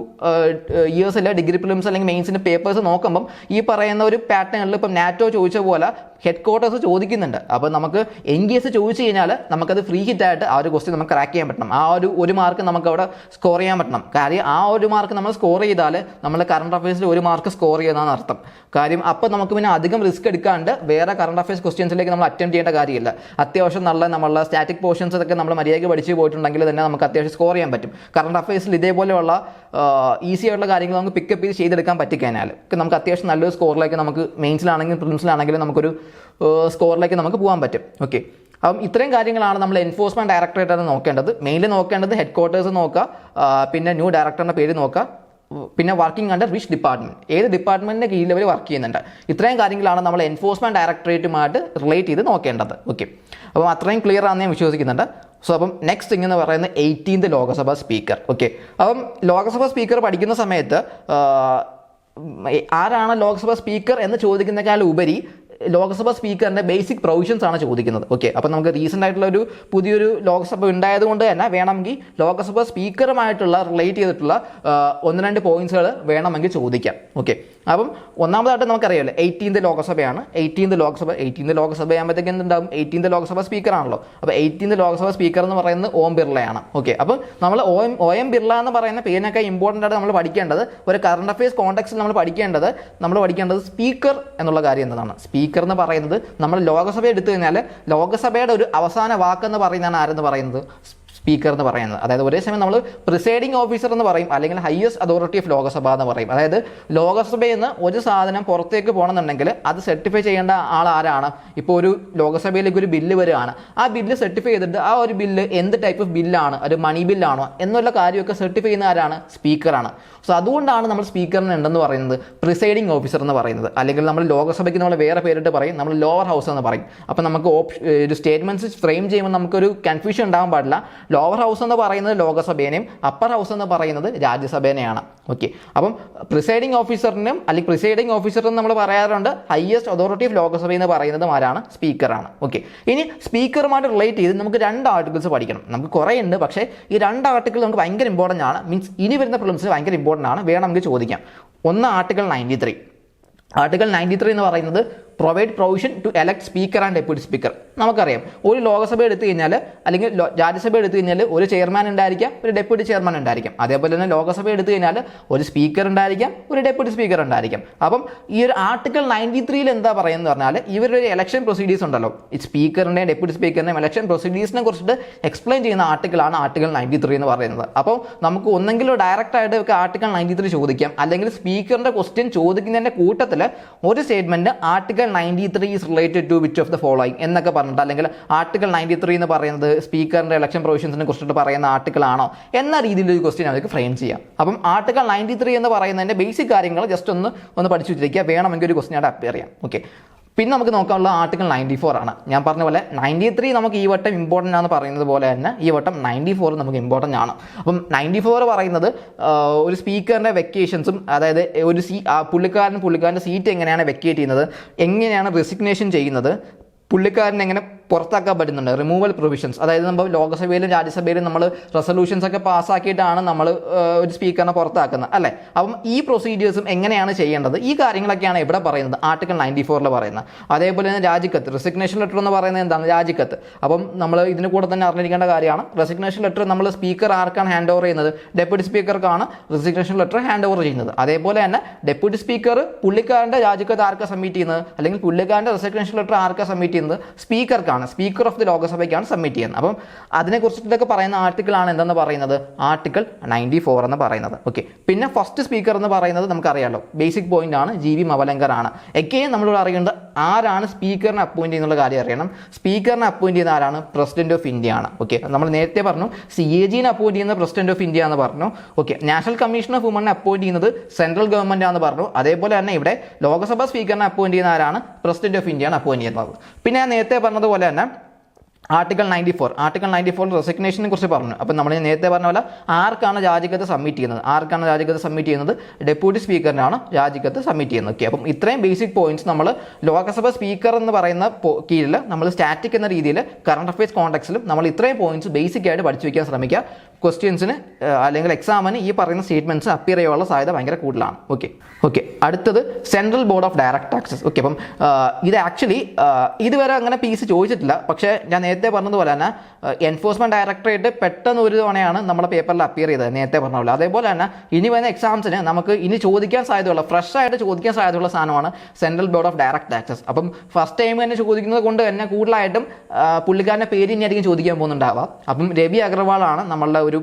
ഇയേഴ്സിൽ ഡിഗ്രി പ്രിലിംസ് അല്ലെങ്കിൽ മെയിൻസിന്റെ പേപ്പേഴ്സ് നോക്കുമ്പം ഈ പറയുന്ന ഒരു പാറ്റേണിൽ ഇപ്പം നാറ്റോ ചോദിച്ച പോലെ ഹെഡ് ക്വാർട്ടേഴ്സ് ചോദിക്കുന്നുണ്ട്. അപ്പോൾ നമുക്ക് എൻ കേസ് ചോദിച്ചു കഴിഞ്ഞാൽ നമുക്കത് ഫ്രീ ഹിറ്റ് ആയിട്ട് ആ ഒരു ക്വസ്റ്റ്യൻ നമുക്ക് ക്രാക്ക് ചെയ്യാൻ പറ്റണം. ആ ഒരു ഒരു മാർക്ക് നമുക്ക് അവിടെ സ്കോർ ചെയ്യാൻ പറ്റണം. കാര്യം ആ ഒരു മാർക്ക് നമ്മൾ സ്കോർ ചെയ്താൽ നമ്മൾ കറണ്ട് അഫയേഴ്സിൽ ഒരു മാർക്ക് സ്കോർ ചെയ്യുന്നതാണ് അർത്ഥം. കാര്യം അപ്പോൾ നമുക്ക് പിന്നെ അധികം റിസ്ക് എടുക്കാണ്ട് വേറെ കറണ്ട് അഫയേഴ്സ് ക്വസ്റ്റ്യൻസിലേക്ക് നമ്മൾ അറ്റംപ്റ്റ് ചെയ്യേണ്ട കാര്യമില്ല. അത്യാവശ്യം നല്ല നമ്മളുടെ സ്റ്റാറ്റിക് പോർഷൻസ് ഒക്കെ നമ്മൾ മര്യാദയ്ക്ക് പഠിച്ച് പോയിട്ടുണ്ടെങ്കിൽ തന്നെ നമുക്ക് അത്യാവശ്യം സ്കോർ ചെയ്യാൻ പറ്റും. കറണ്ട് അഫയേഴ്സിൽ ഇതേപോലെയുള്ള ഈസി ആയിട്ടുള്ള കാര്യങ്ങൾ നമുക്ക് പിക്കപ്പ് ചെയ്ത് ചെയ്തെടുക്കാൻ പറ്റിക്കഴിഞ്ഞാൽ നമുക്ക് അത്യാവശ്യം നല്ലൊരു സ്കോറിലേക്ക് നമുക്ക് മെയിൻസിലാണെങ്കിലും പ്രിൻസിലാണെങ്കിലും നമുക്കൊരു സ്കോറിലേക്ക് നമുക്ക് പോകാൻ പറ്റും. ഓക്കെ അപ്പം ഇത്രയും കാര്യങ്ങളാണ് നമ്മൾ എൻഫോഴ്സ്മെന്റ് ഡയറക്ടറേറ്റ് ആണ് നോക്കേണ്ടത്. മെയിൻലി നോക്കേണ്ടത് ഹെഡ് ക്വാർട്ടേഴ്സ് നോക്കുക പിന്നെ ന്യൂ ഡയറക്ടറിന്റെ പേര് നോക്കുക. പിന്നെ വർക്കിംഗ് അണ്ടർ വിച്ച് ഡിപ്പാർട്ട്മെന്റ് ഏത് ഡിപ്പാർട്ട്മെന്റിന്റെ കീഴിൽ അവർ വർക്ക് ചെയ്യുന്നുണ്ട്? ഇത്രയും കാര്യങ്ങളാണ് നമ്മൾ എൻഫോഴ്സ്മെന്റ് ഡയറക്ടറേറ്റുമായിട്ട് റിലേറ്റ് ചെയ്ത് നോക്കേണ്ടത്. ഓക്കെ അപ്പം അത്രയും ക്ലിയർ ആണെന്ന് ഞാൻ വിശ്വസിക്കുന്നുണ്ട്. സോ അപ്പം നെക്സ്റ്റ് എന്ന് പറയുന്നത് എയ്റ്റീൻത് ലോകസഭ സ്പീക്കർ ഓക്കെ അപ്പം ലോകസഭ സ്പീക്കർ പഠിക്കുന്ന സമയത്ത് ആരാണ് ലോക്സഭ സ്പീക്കർ എന്ന് ചോദിക്കുന്നതിനേക്കാൾ ഉപരി ലോക്സഭ സ്പീക്കറിന്റെ ബേസിക് പ്രൊവിഷൻസ് ആണ് ചോദിക്കുന്നത്. ഓക്കെ. അപ്പം നമുക്ക് റീസെന്റ് ആയിട്ടുള്ള ഒരു പുതിയൊരു ലോക്സഭ ഉണ്ടായതുകൊണ്ട് തന്നെ വേണമെങ്കിൽ ലോക്സഭ സ്പീക്കറുമായിട്ടുള്ള റിലേറ്റ് ചെയ്തിട്ടുള്ള ഒന്ന് രണ്ട് പോയിന്റ്സുകൾ വേണമെങ്കിൽ ചോദിക്കാം. ഓക്കെ. അപ്പം ഒന്നാമതായിട്ട് നമുക്കറിയാമല്ലോ എയ്റ്റീൻത് ലോക്സഭയാണ്. എയ്റ്റീൻത് ലോക്സഭ എയ്റ്റീൻത് ലോക്സഭ ആകുമ്പോഴത്തേക്ക് എന്തുണ്ടാവും? എയ്റ്റീൻത് ലോക്സഭ സ്പീക്കറാണല്ലോ അപ്പോൾ എയ്റ്റീൻത് ലോക്സഭ സ്പീക്കർ എന്ന് പറയുന്നത് ഓം ബിർളയാണ് ഓക്കെ അപ്പം നമ്മൾ ഒ എം ഒ എം ബിർള എന്ന് പറയുന്ന പേരിനൊക്കെ ഇമ്പോർട്ടന്റ് ആയിട്ട് നമ്മൾ പഠിക്കേണ്ടത് ഒരു കറണ്ട് അഫയേഴ്സ് കോൺടാക്സിൽ നമ്മൾ പഠിക്കേണ്ടത് നമ്മൾ പഠിക്കേണ്ടത് സ്പീക്കർ എന്നുള്ള കാര്യം എന്നതാണ് സ്പീക്കർ എന്ന് പറയുന്നത് നമ്മൾ ലോകസഭ എടുത്തു കഴിഞ്ഞാൽ ലോകസഭയുടെ ഒരു അവസാന വാക്കെന്ന് പറയുന്നതാണ് ആരെന്ന് പറയുന്നത്? സ്പീക്കർ എന്ന് പറയുന്നത്. അതായത് ഒരേ സമയം നമ്മൾ പ്രിസൈഡിംഗ് ഓഫീസർ എന്ന് പറയും അല്ലെങ്കിൽ ഹയസ്റ്റ് അതോറിറ്റി ഓഫ് ലോകസഭ എന്ന് പറയും. അതായത് ലോകസഭയിൽ നിന്ന് ഒരു സാധനം പുറത്തേക്ക് പോകണമെന്നുണ്ടെങ്കിൽ അത് സർട്ടിഫൈ ചെയ്യേണ്ട ആൾ ആരാണ്? ഇപ്പോൾ ഒരു ലോകസഭയിലേക്ക് ഒരു ബില്ല് വരികയാണ്. ആ ബില്ല് സർട്ടിഫൈ ചെയ്തിട്ട് ആ ഒരു ബില്ല് എന്ത് ടൈപ്പ് ഓഫ് ബില്ലാണ് ഒരു മണി ബില്ലാണോ എന്നുള്ള കാര്യമൊക്കെ സർട്ടിഫൈ ചെയ്യുന്ന ആരാണ്? സ്പീക്കറാണ് സോ അതുകൊണ്ടാണ് നമ്മൾ സ്പീക്കറിന് ഉണ്ടെന്ന് പറയുന്നത് പ്രിസൈഡിംഗ് ഓഫീസർ എന്ന് പറയുന്നത്. അല്ലെങ്കിൽ നമ്മൾ ലോകസഭയ്ക്ക് നമ്മൾ വേറെ പേരിട്ട് പറയും നമ്മൾ ലോവർ ഹൗസ് എന്ന് പറയും. അപ്പോൾ നമുക്ക് ഓപ്ഷൻ ഒരു സ്റ്റേറ്റ്മെന്റ്സ് ഫ്രെയിം ചെയ്യുമ്പോൾ നമുക്കൊരു കൺഫ്യൂഷൻ ഉണ്ടാകാൻ പാടില്ല. ലോവർ ഹൗസ് എന്ന് പറയുന്നത് ലോകസഭേനെയും അപ്പർ ഹൗസ് എന്ന് പറയുന്നത് രാജ്യസഭേനെയാണ്. ഓക്കെ അപ്പം പ്രിസൈഡിംഗ് ഓഫീസറിനും അല്ലെങ്കിൽ പ്രിസൈഡിംഗ് ഓഫീസർ എന്ന് നമ്മൾ പറയാറുണ്ട് ഹയസ്റ്റ് അതോറിറ്റി ഓഫ് ലോകസഭ എന്ന് പറയുന്നത് ആരാണ്? സ്പീക്കറാണ് ഓക്കെ ഇനി സ്പീക്കറുമായിട്ട് റിലേറ്റ് ചെയ്ത് നമുക്ക് രണ്ട് ആർട്ടിക്കിൾസ് പഠിക്കണം. നമുക്ക് കുറേ ഉണ്ട് പക്ഷേ ഈ രണ്ട് ആർട്ടിക്കിൾ നമുക്ക് ഭയങ്കര ഇമ്പോർട്ടന്റ് ആണ്. മീൻസ് ഇനി വരുന്ന പ്രിലിംസ് ഭയങ്കര ഇമ്പോർട്ടന്റ് ആണ്. വേണമെങ്കിൽ ചോദിക്കാം. ഒന്ന് article ninety three article ninety three എന്ന് പറയുന്നത് provide provision to elect speaker and deputy speaker നമുക്കറിയാം ഒരു ലോകസഭ എടുത്തു കഴിഞ്ഞാൽ അല്ലെങ്കിൽ രാജ്യസഭ എടുത്തു കഴിഞ്ഞാൽ ഒരു ചെയർമാൻ ഉണ്ടായിരിക്കാം ഒരു ഡെപ്യൂട്ടി ചെയർമാൻ ഉണ്ടായിരിക്കാം. അതേപോലെ തന്നെ ലോകസഭ എടുത്തു കഴിഞ്ഞാൽ ഒരു സ്പീക്കർ ഉണ്ടായിരിക്കാം ഒരു ഡെപ്യൂട്ടി സ്പീക്കർ ഉണ്ടായിരിക്കാം. അപ്പം ഈ ഒരു ആർട്ടിക്കിൾ നയന്റി ത്രീയിൽ എന്താ പറയുന്നത് പറഞ്ഞാൽ ഇവരുടെ ഒരു ഇലക്ഷൻ പ്രൊസീഡിയേഴ്സ് ഉണ്ടല്ലോ. ഈ സ്പീക്കറിന്റെയും ഡെപ്യൂട്ടി സ്പീക്കറിന്റെയും ഇലക്ഷൻ പ്രൊസീഡിയേഴ്സിനെ കുറിച്ചിട്ട് എക്സ്പ്ലെയിൻ ചെയ്യുന്ന ആർട്ടിക്കിളാണ് ആർട്ടിക്കിൾ നയന്റി ത്രീ എന്ന് പറയുന്നത്. അപ്പോൾ നമുക്ക് ഒന്നെങ്കിൽ ഡയറക്റ്റ് ആയിട്ട് ആർട്ടിക്കിൾ നയന്റി ത്രീ ചോദിക്കാം. അല്ലെങ്കിൽ സ്പീക്കറിന്റെ ക്വസ്റ്റ്യൻ ചോദിക്കുന്നതിന്റെ കൂട്ടത്തിൽ ഒരു statement article ninety three is related to which of the following എന്നൊക്കെ പറഞ്ഞിട്ട് അല്ലെങ്കിൽ ആർട്ടിക്കിൾ നയന്റി ത്രീ എന്ന് പറയുന്നത് സ്പീക്കറിന്റെ ഇലക്ഷൻ പ്രൊവിഷൻസിനെ കുറിച്ചിട്ട് പറയുന്ന ആർട്ടിക്കിൾ ആണോ എന്ന രീതിയിൽ ഒരു ക്വസ്റ്റ്യൻ അവർക്ക് ഫ്രെയിം ചെയ്യാം. അപ്പം ആർട്ടിക്കിൾ നയന്റി ത്രീ എന്ന് പറയുന്നതിന്റെ ബേസിക് കാര്യങ്ങൾ ജസ്റ്റ് ഒന്ന് ഒന്ന് പഠിച്ചു വെച്ചിരിക്കുക. വേണമെങ്കിൽ ഒരു ക്വസ്റ്റ്യൻ ആയിട്ട് അപ്പിയർ ചെയ്യാം. ഓക്കെ പിന്നെ നമുക്ക് നോക്കാനുള്ള ആർട്ടിക്കിൾ നയന്റി ഫോർ ആണ്. ഞാൻ പറഞ്ഞ പോലെ നയന്റി ത്രീ നമുക്ക് ഈ വട്ടം ഇമ്പോർട്ടന്റ് ആണെന്ന് പറയുന്നത് പോലെ തന്നെ ഈ വട്ടം നയന്റി ഫോർ നമുക്ക് ഇമ്പോർട്ടന്റ് ആണ്. അപ്പം നയന്റി ഫോർ പറയുന്നത് ഒരു സ്പീക്കറിന്റെ വെക്കേഷൻസും അതായത് ഒരു സീ പുള്ളിക്കാരൻ പുള്ളിക്കാരന്റെ സീറ്റ് എങ്ങനെയാണ് വെക്കേറ്റ് ചെയ്യുന്നത് എങ്ങനെയാണ് റെസിഗ്നേഷൻ ചെയ്യുന്നത് പുള്ളിക്കാരൻ എങ്ങനെ പുറത്താക്കാൻ പറ്റുന്നുണ്ട്. റിമൂവൽ പ്രൊവിഷൻസ് അതായത് നമ്മൾ ലോകസഭയിലും രാജ്യസഭയിലും നമ്മൾ റെസൊല്യൂഷൻസ് ഒക്കെ പാസ്സാക്കിയിട്ടാണ് നമ്മൾ ഒരു സ്പീക്കറിനെ പുറത്താക്കുന്നത്. അല്ലേ? അപ്പം ഈ പ്രൊസീജിയേഴ്സും എങ്ങനെയാണ് ചെയ്യേണ്ടത്? ഈ കാര്യങ്ങളൊക്കെയാണ് ഇവിടെ പറയുന്നത്. ആർട്ടിക്കിൾ നയന്റി ഫോറിൽ പറയുന്നത്. അതേപോലെ തന്നെ രാജിക്കത്ത്. റെസിഗ്നേഷൻ ലെറ്റർ എന്ന് പറയുന്നത് എന്താണ്? രാജിക്കത്ത്. അപ്പം നമ്മൾ ഇതിന് കൂടെ തന്നെ അറിഞ്ഞിരിക്കേണ്ട കാര്യമാണ്. റെസിഗ്നേഷൻ ലെറ്റർ നമ്മൾ സ്പീക്കർ ആർക്കാണ് ഹാൻഡ് ഓവർ ചെയ്യുന്നത്? ഡെപ്യൂട്ടി സ്പീക്കർക്കാണ് റെസിഗ്നേഷൻ ലെറ്റർ ഹാൻഡ് ഓവർ ചെയ്യുന്നത്. അതേപോലെ തന്നെ ഡെപ്യൂട്ടി സ്പീക്കർ പുള്ളിക്കാരന്റെ രാജിക്കത്ത് ആർക്കാണ് സബ്മിറ്റ് ചെയ്യുന്നത്? അല്ലെങ്കിൽ പുള്ളിക്കാരന്റെ റെസിഗ്നേഷൻ ലെറ്റർ ആർക്കാണ് സബ്മിറ്റ് ചെയ്യുന്നത്? സ്പീക്കർക്കാണ് ആർക്കാണ് സ്പീക്കർ ഓഫ് ദി ലോകസഭയ്ക്കാണ് സബ്മിറ്റ് ചെയ്യുന്നത്. അപ്പം അതിനെക്കുറിച്ചിട്ടൊക്കെ പറയുന്ന ആർട്ടിക്കിളാണ് എന്തെന്ന് പറയുന്നത്? ആർട്ടിക്കിൾ നയന്റി ഫോർ എന്ന് പറയുന്നത്. ഓക്കെ പിന്നെ ഫസ്റ്റ് സ്പീക്കർ എന്ന് പറയുന്നത് നമുക്കറിയാമല്ലോ ബേസിക് പോയിന്റ് ആണ്. ജി വി മവലങ്കർ ആണ്. എക്കെയും നമ്മളിവിടെ അറിയേണ്ടത്? ആരാണ് സ്പീക്കറിനെ അപ്പോയിന്റ് ചെയ്യുന്നുള്ള കാര്യം അറിയണം. സ്പീക്കറിനെ അപ്പോയിന്റ് ചെയ്യുന്ന ആരാണ്? പ്രസിഡന്റ് ഓഫ് ഇന്ത്യ ആണ്. ഓക്കെ നമ്മൾ നേരത്തെ പറഞ്ഞു സി എ ജിനെ അപ്പോയിന്റ് ചെയ്യുന്ന പ്രസിഡന്റ് ഓഫ് ഇന്ത്യ എന്ന് പറഞ്ഞു. ഓക്കെ നാഷണൽ കമ്മീഷൻ ഓഫ് വുമണിനെ അപ്പോയിന്റ് ചെയ്യുന്നത് സെൻട്രൽ ഗവൺമെന്റ് ആണെന്ന് പറഞ്ഞു. അതേപോലെ തന്നെ ഇവിടെ ലോക്സഭാ സ്പീക്കറിനെ അപ്പോയിന്റ് ചെയ്യുന്ന ആരാണ്? പ്രസിഡന്റ് ഓഫ് ഇന്ത്യ ആണ് അപ്പോയിന്റ് ചെയ്യുന്നത്. പിന്നെ ഞാൻ നേരത്തെ പറഞ്ഞതുപോലെ തന്നെ article ninety four article ninety four റെസിഗ്നേഷനെ കുറിച്ച് പറഞ്ഞു. അപ്പം നമ്മൾ നേരത്തെ പറഞ്ഞ പോലെ ആർക്കാണ് രാജിക്കത്ത് സബ്മിറ്റ് ചെയ്യുന്നത്? ആർക്കാണ് രാജിക്കത്ത് സബ്മിറ്റ് ചെയ്യുന്നത്? ഡെപ്യൂട്ടി സ്പീക്കറിനാണ് രാജിക്കത്ത് സബ്മിറ്റ് ചെയ്യുന്നത്. ഓക്കെ അപ്പം ഇത്രയും ബേസിക് പോയിന്റ്സ് നമ്മൾ ലോകസഭ സ്പീക്കർ എന്ന് പറയുന്ന കീഴിൽ നമ്മൾ സ്റ്റാറ്റിക് എന്ന രീതിയിൽ കറണ്ട് അഫയേഴ്സ് കോൺടാക്സിലും നമ്മൾ ഇത്രയും പോയിന്റ്സ് ബേസിക് ആയിട്ട് പഠിച്ചു വയ്ക്കാൻ ശ്രമിക്കുക. ക്വസ്റ്റ്യൻസിന് അല്ലെങ്കിൽ എക്സാമിന് ഈ പറയുന്ന സ്റ്റേറ്റ്മെന്റ്സ് അപ്പിയർ ചെയ്യാനുള്ള സാധ്യത ഭയങ്കര കൂടുതലാണ്. ഓക്കെ ഓക്കെ അടുത്തത് central board of direct taxes okay അപ്പം ഇത് ആക്ച്വലി ഇതുവരെ അങ്ങനെ പി ചോദിച്ചിട്ടില്ല. പക്ഷേ ഞാൻ നേരത്തെ പറഞ്ഞതുപോലെ തന്നെ എൻഫോഴ്സ്മെന്റ് ഡയറക്ടറേറ്റ് പെട്ടെന്ന് ഒരു തവണയാണ് നമ്മുടെ പേപ്പറിൽ അപ്പിയർ ചെയ്തത് നേരത്തെ പറഞ്ഞ പോലെ. അതേപോലെ തന്നെ ഇനി വരുന്ന എക്സാംസിന് നമുക്ക് ഇനി ചോദിക്കാൻ സാധ്യതയുള്ള ഫ്രഷ് ആയിട്ട് ചോദിക്കാൻ സാധ്യതയുള്ള സാധനമാണ് central board of direct taxes അപ്പം ഫസ്റ്റ് ടൈം തന്നെ ചോദിക്കുന്നത് കൊണ്ട് തന്നെ കൂടുതലായിട്ടും പുള്ളിക്കാരന്റെ പേര് ഇനി ആയിരിക്കും ചോദിക്കാൻ പോകുന്നുണ്ടാവാം. അപ്പം രവി അഗർവാളാണ് നമ്മളുടെ ഒരു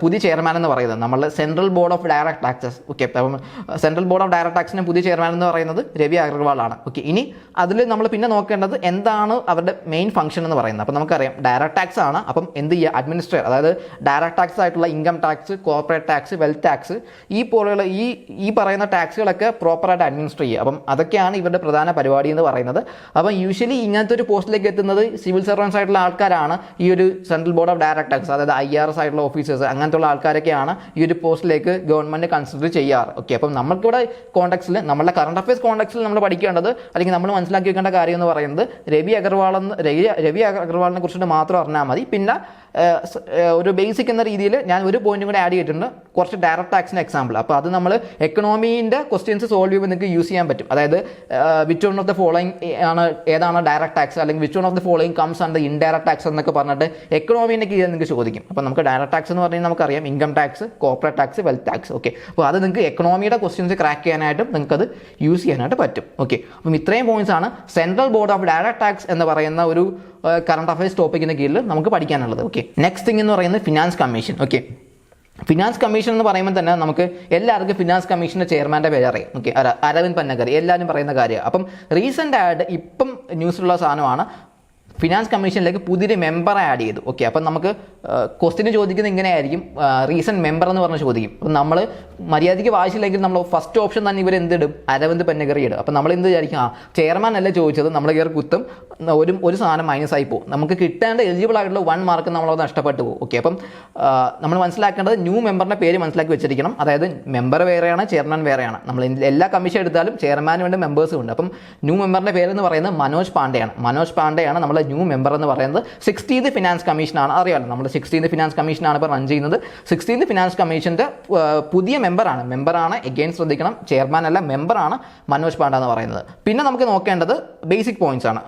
പുതിയ ചെയർമാൻ എന്ന് പറയുന്നത് നമ്മൾ central board of direct taxes okay അപ്പം സെൻട്രൽ ബോർഡ് ഓഫ് ഡയറക്ട് ടാക്സിന്റെ പുതിയ ചെയർമാൻ എന്ന് പറയുന്നത് രവി അഗർവാളാണ്. ഓക്കെ ഇനി അതിൽ നമ്മൾ പിന്നെ നോക്കേണ്ടത് എന്താണ് അവരുടെ മെയിൻ ഫംഗ്ഷൻ എന്ന് പറയുന്നത്. അപ്പം നമുക്കറിയാം ഡയറക്ട് ടാക്സ് ആണ്. അപ്പം എന്ത് ചെയ്യുക അഡ്മിനിസ്ട്രേറ്റർ അതായത് ഡയറക്ട് ടാക്സ് ആയിട്ടുള്ള income tax corporate tax wealth tax ഈ പോലെയുള്ള ഈ ഈ പറയുന്ന ടാക്സുകളൊക്കെ പ്രോപ്പറായിട്ട് അഡ്മിനിസ്റ്റർ ചെയ്യുക. അപ്പം അതൊക്കെയാണ് ഇവരുടെ പ്രധാന പരിപാടി എന്ന് പറയുന്നത്. അപ്പം യൂഷ്വലി ഇങ്ങനത്തെ ഒരു പോസ്റ്റിലേക്ക് എത്തുന്നത് സിവിൽ സർവൻസ് ആയിട്ടുള്ള ആൾക്കാരാണ് ഈ ഒരു central board of direct tax അതായത് ഐ ആർ എസ് ആയിട്ടുള്ള ഓഫീസേഴ്സ് അങ്ങനത്തെ ഉള്ള ആൾക്കാരൊക്കെയാണ് ഈ ഒരു പോസ്റ്റിലേക്ക് ഗവൺമെന്റ് കൺസിഡർ ചെയ്യാറ്. ഓക്കെ അപ്പം നമുക്കിവിടെ കോൺടാക്സിൽ നമ്മുടെ കറണ്ട് അഫയേഴ്സ് കോൺടാക്സിൽ നമ്മൾ പഠിക്കേണ്ടത് അല്ലെങ്കിൽ നമ്മൾ മനസ്സിലാക്കി വെക്കേണ്ട കാര്യം എന്ന് പറയുന്നത് രവി അഗർവാൾ രവി രവി അഗർവാളിനെ കുറിച്ചിട്ട് മാത്രം അറിഞ്ഞാൽ മതി. പിന്നെ ഒരു ബേസിക് എന്ന രീതിയിൽ ഞാൻ ഒരു പോയിന്റും കൂടെ ആഡ് ചെയ്തിട്ടുണ്ട്. കുറച്ച് ഡയറക്ട് ടാക്സിന് എക്സാമ്പിൾ അപ്പോൾ അത് നമ്മൾ എക്കണോമീന്റെ ക്വസ്റ്റ്യൻസ് സോൾവ് ചെയ്യുമ്പോൾ നിങ്ങൾക്ക് യൂസ് ചെയ്യാൻ പറ്റും. അതായത് which one of the following ആണ് ഏതാണ് ഡയറക്ട് ടാക്സ് അല്ലെങ്കിൽ which one of the following comes under indirect tax എന്നൊക്കെ പറഞ്ഞിട്ട് എക്കണോമീന്റെ കീഴിൽ നിങ്ങൾക്ക് ചോദിക്കും. അപ്പോൾ നമുക്ക് ഡയറക്ട് ടാക്സ് എന്ന് പറഞ്ഞാൽ നമുക്കറിയാം. Income tax corporate tax wealth tax okay അപ്പോൾ അത് നിങ്ങൾക്ക് എക്കണോമിയുടെ ക്വസ്റ്റ്യൻസ് ക്രാക്ക് ചെയ്യാനായിട്ടും നിങ്ങൾക്ക് അത് യൂസ് ചെയ്യാനായിട്ട് പറ്റും. ഓക്കെ അപ്പം ഇത്രയും പോയിന്റ്സ് ആണ് central board of direct tax എന്ന് പറയുന്ന ഒരു കറണ്ട് അഫയേഴ്സ് ടോപ്പിക്കിന്റെ കീഴിൽ നമുക്ക് പഠിക്കാനുള്ളത്. ഓക്കെ നെക്സ്റ്റ് തിങ് എന്ന് പറയുന്നത് finance commission okay finance commission എന്ന് പറയുമ്പോൾ തന്നെ നമുക്ക് എല്ലാവർക്കും ഫിനാൻസ് കമ്മീഷന്റെ ചെയർമാന്റെ പേര് അറിയാം ഓക്കെ അരവിന്ദ് പന്നക്കറി എല്ലാവരും പറയുന്ന കാര്യമാണ്. അപ്പം റീസെന്റ് ആയിട്ട് ഇപ്പം ന്യൂസിലുള്ള സാധനമാണ് ഫിനാൻസ് കമ്മീഷനിലേക്ക് പുതിയൊരു മെമ്പറെ ആഡ് ചെയ്തു. ഓക്കെ അപ്പം നമുക്ക് ക്വസ്റ്റിന് ചോദിക്കുന്നത് ഇങ്ങനെയായിരിക്കും. റീസെന്റ് മെമ്പർ എന്ന് പറഞ്ഞ് ചോദിക്കും. അപ്പം നമ്മൾ മര്യാദയ്ക്ക് വായിച്ചില്ലെങ്കിൽ നമ്മൾ ഫസ്റ്റ് ഓപ്ഷൻ തന്നെ ഇവർ എന്തിടും? അരവിന്ദ് പെന്നഗറി ഇടും. അപ്പം നമ്മൾ എന്ത് വിചാരിക്കും? ആ ചെയർമാൻ അല്ല ചോദിച്ചത്? നമ്മൾ കയറി കുത്തും. ഒരു ഒരു സാധനം മൈനസ് ആയി പോകും. നമുക്ക് കിട്ടേണ്ട എലിജിബിൾ ആയിട്ടുള്ള വൺ മാർക്ക് നമ്മളത് നഷ്ടപ്പെട്ടു പോകും. ഓക്കെ അപ്പം നമ്മൾ മനസ്സിലാക്കേണ്ടത് ന്യൂ മെമ്പറിന്റെ പേര് മനസ്സിലാക്കി വെച്ചിരിക്കണം. അതായത് മെമ്പർ വേറെയാണ് ചെയർമാൻ വേറെയാണ്. നമ്മൾ എല്ലാ കമ്മീഷൻ എടുത്താലും ചെയർമാനും ഉണ്ട് മെമ്പേഴ്സും ഉണ്ട്. അപ്പം ന്യൂ മെമ്പറിന്റെ പേരെന്ന് പറയുന്നത് മനോജ് പാണ്ഡെയാണ്. മനോജ് പാണ്ഡെയാണ് നമ്മളെ ന്യൂ മെമ്പർ എന്ന് പറയുന്നത് സിക്സ്റ്റീൻത് ഫിനാൻസ് കമ്മീഷനാണ് അറിയാമല്ലോ നമ്മുടെ സിക്സ്റ്റീൻത് ഫിനാൻസ് കമ്മീഷനാണ് ഇപ്പോൾ റൺ ചെയ്യുന്നത്. സിക്സ്റ്റീൻത് ഫിനാൻസ് കമ്മീഷന്റെ പുതിയ മെമ്പറാണ് മെമ്പറാണ് എഗെയിൻ ശ്രദ്ധിക്കണം ചെയർമാൻ അല്ല മെമ്പറാണ് മനോജ് പാണ്ഡ എന്ന് പറയുന്നത്. പിന്നെ നമുക്ക് നോക്കേണ്ടത് ബേസിക് പോയിന്റ്സ് ആണ്.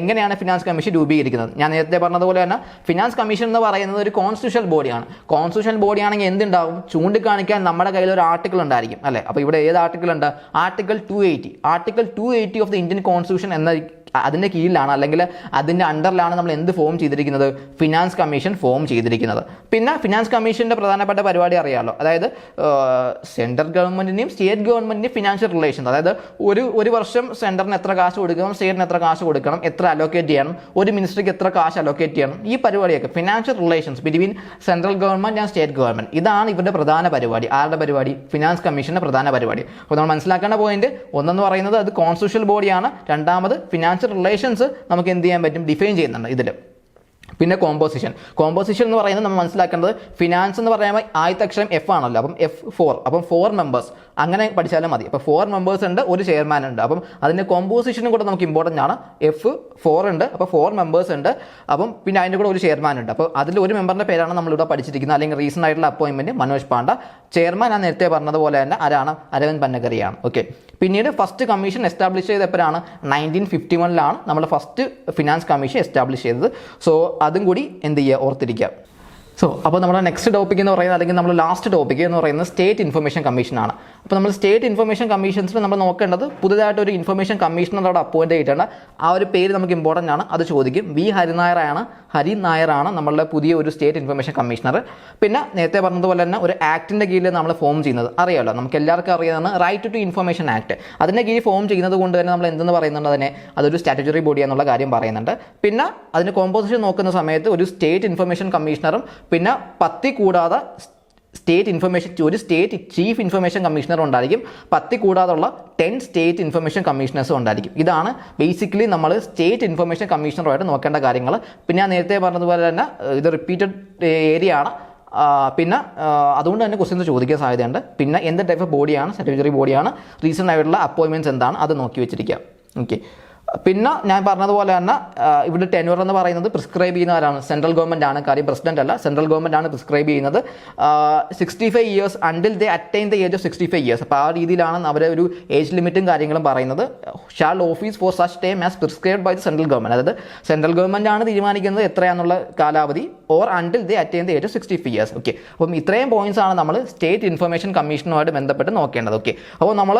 എങ്ങനെയാണ് ഫിനാൻസ് കമ്മീഷൻ രൂപീകരിക്കുന്നത്? ഞാൻ നേരത്തെ പറഞ്ഞതുപോലെ തന്നെ ഫിനാൻസ് കമ്മീഷൻ എന്ന് പറയുന്നത് ഒരു കോൺസ്റ്റിറ്റ്യൂഷണൽ ബോഡിയാണ് കോൺസ്റ്റിറ്റ്യൂഷണൽ ബോഡിയാണെങ്കിൽ എന്തുണ്ടാവും? ചൂണ്ടിക്കാണിക്കാൻ നമ്മുടെ കയ്യിൽ ഒരു ആർട്ടിക്കിൾ ഉണ്ടായിരിക്കും അല്ലേ? അപ്പോൾ ഇവിടെ ഏത് ആർട്ടിക്കിൾ ഉണ്ട്? Article two eighty article two eighty of the Indian constitution എന്ന അതിന്റെ കീഴിലാണ് അല്ലെങ്കിൽ അതിന്റെ അണ്ടറിലാണ് നമ്മൾ എന്ത് ഫോം ചെയ്തിരിക്കുന്നത്? ഫിനാൻസ് കമ്മീഷൻ ഫോം ചെയ്തിരിക്കുന്നത്. പിന്നെ ഫിനാൻസ് കമ്മീഷന്റെ പ്രധാനപ്പെട്ട പരിപാടി അറിയാമല്ലോ അതായത് സെൻട്രൽ ഗവൺമെന്റിന്റെയും സ്റ്റേറ്റ് ഗവൺമെന്റിന്റെയും ഫിനാൻഷ്യൽ റിലേഷൻസ് അതായത് ഒരു ഒരു വർഷം സെന്ററിന് എത്ര കാശ് കൊടുക്കണം സ്റ്റേറ്റിന് എത്ര കാശ് കൊടുക്കണം എത്ര അലോക്കേറ്റ് ചെയ്യണം ഒരു മിനിസ്ട്രിക്ക് എത്ര കാശ് അലോക്കേറ്റ് ചെയ്യണം ഈ പരിപാടിയൊക്കെ financial relations between central government and state government ഇതാണ് ഇവരുടെ പ്രധാന പരിപാടി. ആരുടെ പരിപാടി? ഫിനാൻസ് കമ്മീഷന്റെ പ്രധാന പരിപാടി. അപ്പോൾ നമ്മൾ മനസ്സിലാക്കേണ്ട പോയിന്റ് ഒന്നെന്ന് പറയുന്നത് അത് കോൺസ്റ്റിറ്റ്യൂഷണൽ ബോഡിയാണ് രണ്ടാമത് ഫിനാൻഷ്യൽ റിലേഷൻസ് നമുക്ക് എന്ത് ചെയ്യാൻ പറ്റും? ഡിഫൈൻ ചെയ്യുന്നുണ്ട് ഇതിൽ പിന്നെ കോമ്പോസിഷൻ കോമ്പോസിഷൻ എന്ന് പറയുന്നത് നമ്മൾ മനസ്സിലാക്കേണ്ടത് ഫിനാൻസ് എന്ന് പറയുമ്പോൾ ആദ്യത്തെ അക്ഷരം എഫ് ആണല്ലോ. അപ്പം എഫ് ഫോർ അപ്പം ഫോർ മെമ്പേഴ്സ് അങ്ങനെ പഠിച്ചാലും മതി. അപ്പോൾ ഫോർ മെമ്പേഴ്സ് ഉണ്ട് ഒരു ചെയർമാൻ ഉണ്ട്. അപ്പം അതിന്റെ കോമ്പോസിഷനും കൂടെ നമുക്ക് ഇമ്പോർട്ടന്റ് ആണ്. എഫ് ഫോർ ഉണ്ട് അപ്പോൾ ഫോർ മെമ്പേഴ്സ് ഉണ്ട്. അപ്പം പിന്നെ അതിന്റെ കൂടെ ഒരു ചെയർമാൻ ഉണ്ട്. അപ്പോൾ അതിൽ ഒരു മെമ്പറിന്റെ പേരാണ് നമ്മളിവിടെ പഠിച്ചിരിക്കുന്നത്. അല്ലെങ്കിൽ റീസെന്റ് ആയിട്ടുള്ള അപ്പോയിൻമെന്റ് മനോജ് പാണ്ഡ. ചെയർമാൻ ഞാൻ നേരത്തെ പറഞ്ഞതുപോലെ തന്നെ ആരാണ്? അരവിന്ദ് പന്നഗറിയാണ്. ഓക്കെ പിന്നീട് ഫസ്റ്റ് കമ്മീഷൻ എസ്റ്റാബ്ലിഷ് ചെയ്തപ്പോഴാണ് നയന്റീൻ ഫിഫ്റ്റി വണ്ണിലാണ് നമ്മൾ ഫസ്റ്റ് ഫിനാൻസ് കമ്മീഷൻ എസ്റ്റാബ്ലിഷ് ചെയ്തത്. സോ അതും കൂടി എന്ത് ചെയ്യുക ഓർത്തിരിക്കുക. സോ അപ്പോൾ നമ്മുടെ നെക്സ്റ്റ് ടോപ്പിക് എന്ന് പറയുന്നത് അല്ലെങ്കിൽ നമ്മൾ ലാസ്റ്റ് ടോപ്പിക് എന്ന് പറയുന്നത് സ്റ്റേറ്റ് ഇൻഫർമേഷൻ കമ്മീഷനാണ് അപ്പോൾ നമ്മൾ സ്റ്റേറ്റ് ഇൻഫർമേഷൻ കമ്മീഷൻസിൽ നമ്മൾ നോക്കേണ്ടത് പുതുതായിട്ട് ഒരു ഇൻഫർമേഷൻ കമ്മീഷണർ അവിടെ അപ്പോയിന്റ് ചെയ്തിട്ടുണ്ട്. ആ ഒരു പേര് നമുക്ക് ഇമ്പോർട്ടന്റ് ആണ്. അത് ചോദിക്കും. വി ഹരിനായറാണ് ഹരി നായറാണ് നമ്മളുടെ പുതിയ ഒരു സ്റ്റേറ്റ് ഇൻഫർമേഷൻ കമ്മീഷണർ പിന്നെ നേരത്തെ പറഞ്ഞതുപോലെ തന്നെ ഒരു ആക്ടിന്റെ കീഴിൽ നമ്മൾ ഫോം ചെയ്യുന്നത്. അറിയാമല്ലോ നമുക്ക് എല്ലാവർക്കും അറിയാവുന്ന റൈറ്റ് ടു ഇൻഫർമേഷൻ ആക്ട് അതിന്റെ കീഴിൽ ഫോം ചെയ്യുന്നത് കൊണ്ട് തന്നെ നമ്മൾ എന്തെന്ന് പറയുന്നുണ്ട് അതിനെ? അതൊരു സ്റ്റാറ്റുറ്ററി ബോഡി എന്നുള്ള കാര്യം പറയുന്നുണ്ട്. പിന്നെ അതിന് കോമ്പോസിഷൻ നോക്കുന്ന സമയത്ത് ഒരു സ്റ്റേറ്റ് ഇൻഫർമേഷൻ കമ്മീഷണറും പിന്നെ പത്തി കൂടാതെ സ്റ്റേറ്റ് ഇൻഫർമേഷൻ ഒരു സ്റ്റേറ്റ് ചീഫ് ഇൻഫർമേഷൻ കമ്മീഷണർ ഉണ്ടായിരിക്കും. പത്തി കൂടാതുള്ള ടെൻ സ്റ്റേറ്റ് ഇൻഫർമേഷൻ കമ്മീഷണേഴ്സും ഉണ്ടായിരിക്കും. ഇതാണ് ബേസിക്കലി നമ്മൾ സ്റ്റേറ്റ് ഇൻഫർമേഷൻ കമ്മീഷണറുമായിട്ട് നോക്കേണ്ട കാര്യങ്ങൾ പിന്നെ ഞാൻ നേരത്തെ പറഞ്ഞതുപോലെ തന്നെ ഇത് റിപ്പീറ്റഡ് ഏരിയ ആണ്. പിന്നെ അതുകൊണ്ട് തന്നെ ക്വസ്റ്റ്യൻസ് ചോദിക്കാൻ സാധ്യതയുണ്ട്. പിന്നെ എന്ത് ടൈപ്പ് ബോഡിയാണ് സെക്രട്ടറി ബോഡിയാണ് റീസെന്റ് ആയിട്ടുള്ള അപ്പോയിൻമെന്റ്സ് എന്താണ് അത് നോക്കി വെച്ചിരിക്കുക. ഓക്കെ പിന്നെ ഞാൻ പറഞ്ഞതുപോലെ തന്നെ ഇവിടെ ടെന്യൂർ എന്ന് പറയുന്നത് പ്രിസ്ക്രൈബ് ചെയ്യുന്നവരാണ്. സെൻട്രൽ ഗവൺമെന്റ് ആണ് കാര്യം. പ്രസിഡന്റ് അല്ല. സെൻട്രൽ ഗവൺമെന്റ് ആണ് പ്രിസ്ക്രൈബ് ചെയ്യുന്നത്. Sixty five years until they attain the age of sixty five years അപ്പോൾ ആ രീതിയിലാണ് അവരെ ഒരു ഏജ് ലിമിറ്റും കാര്യങ്ങളും പറയുന്നത്. Shall office for such time as prescribe by the central government അതായത് സെൻട്രൽ ഗവൺമെന്റ് ആണ് തീരുമാനിക്കുന്നത് എത്രയാണെന്നുള്ള കാലാവധി or until they attain the age of sixty five years okay അപ്പം ഇത്രയും പോയിന്റ്സ് ആണ് നമ്മൾ സ്റ്റേറ്റ് ഇൻഫർമേഷൻ കമ്മീഷനുമായിട്ട് ബന്ധപ്പെട്ട് നോക്കേണ്ടത്. ഓക്കെ അപ്പോൾ നമ്മൾ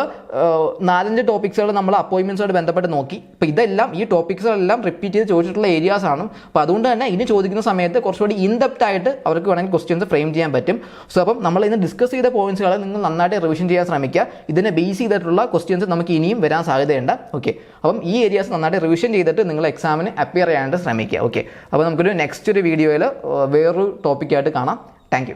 നാലഞ്ച് ടോപ്പിക്സുകൾ നമ്മൾ അപ്പോയിൻമെന്റ്സുമായിട്ട് ബന്ധപ്പെട്ട് നോക്കി. അപ്പോൾ ഇതെല്ലാം ഈ ടോപ്പിക്സുകളെല്ലാം റിപ്പീറ്റ് ചെയ്ത് ചോദിച്ചിട്ടുള്ള ഏരിയാസ് ആണ്. അപ്പോൾ അതുകൊണ്ട് തന്നെ ഇനി ചോദിക്കുന്ന സമയത്ത് കുറച്ചുകൂടി ഇൻഡെപ്റ്റ് ആയിട്ട് അവർക്ക് വേണമെങ്കിൽ ക്വസ്റ്റ്യൻസ് ഫ്രെയിം ചെയ്യാൻ പറ്റും. സോ അപ്പം നമ്മൾ ഇന്ന് ഡിസ്കസ് ചെയ്ത പോയിന്റ്സുകൾ നിങ്ങൾ നന്നായിട്ട് റിവിഷൻ ചെയ്യാൻ ശ്രമിക്കുക. ഇതിനെ ബേസ് ചെയ്തിട്ടുള്ള ക്വസ്റ്റ്യൻസ് നമുക്ക് ഇനിയും വരാൻ സാധ്യതയുണ്ട്. ഓക്കെ അപ്പം ഈ ഏരിയാസ് നന്നായിട്ട് റിവിഷൻ ചെയ്തിട്ട് നിങ്ങൾ എക്സാമിന് അപ്പിയർ ചെയ്യാനായിട്ട് ശ്രമിക്കുക. ഓക്കെ അപ്പോൾ നമുക്കൊരു നെക്സ്റ്റ് ഒരു വീഡിയോയിൽ വേറൊരു ടോപ്പിക്കായിട്ട് കാണാം. താങ്ക്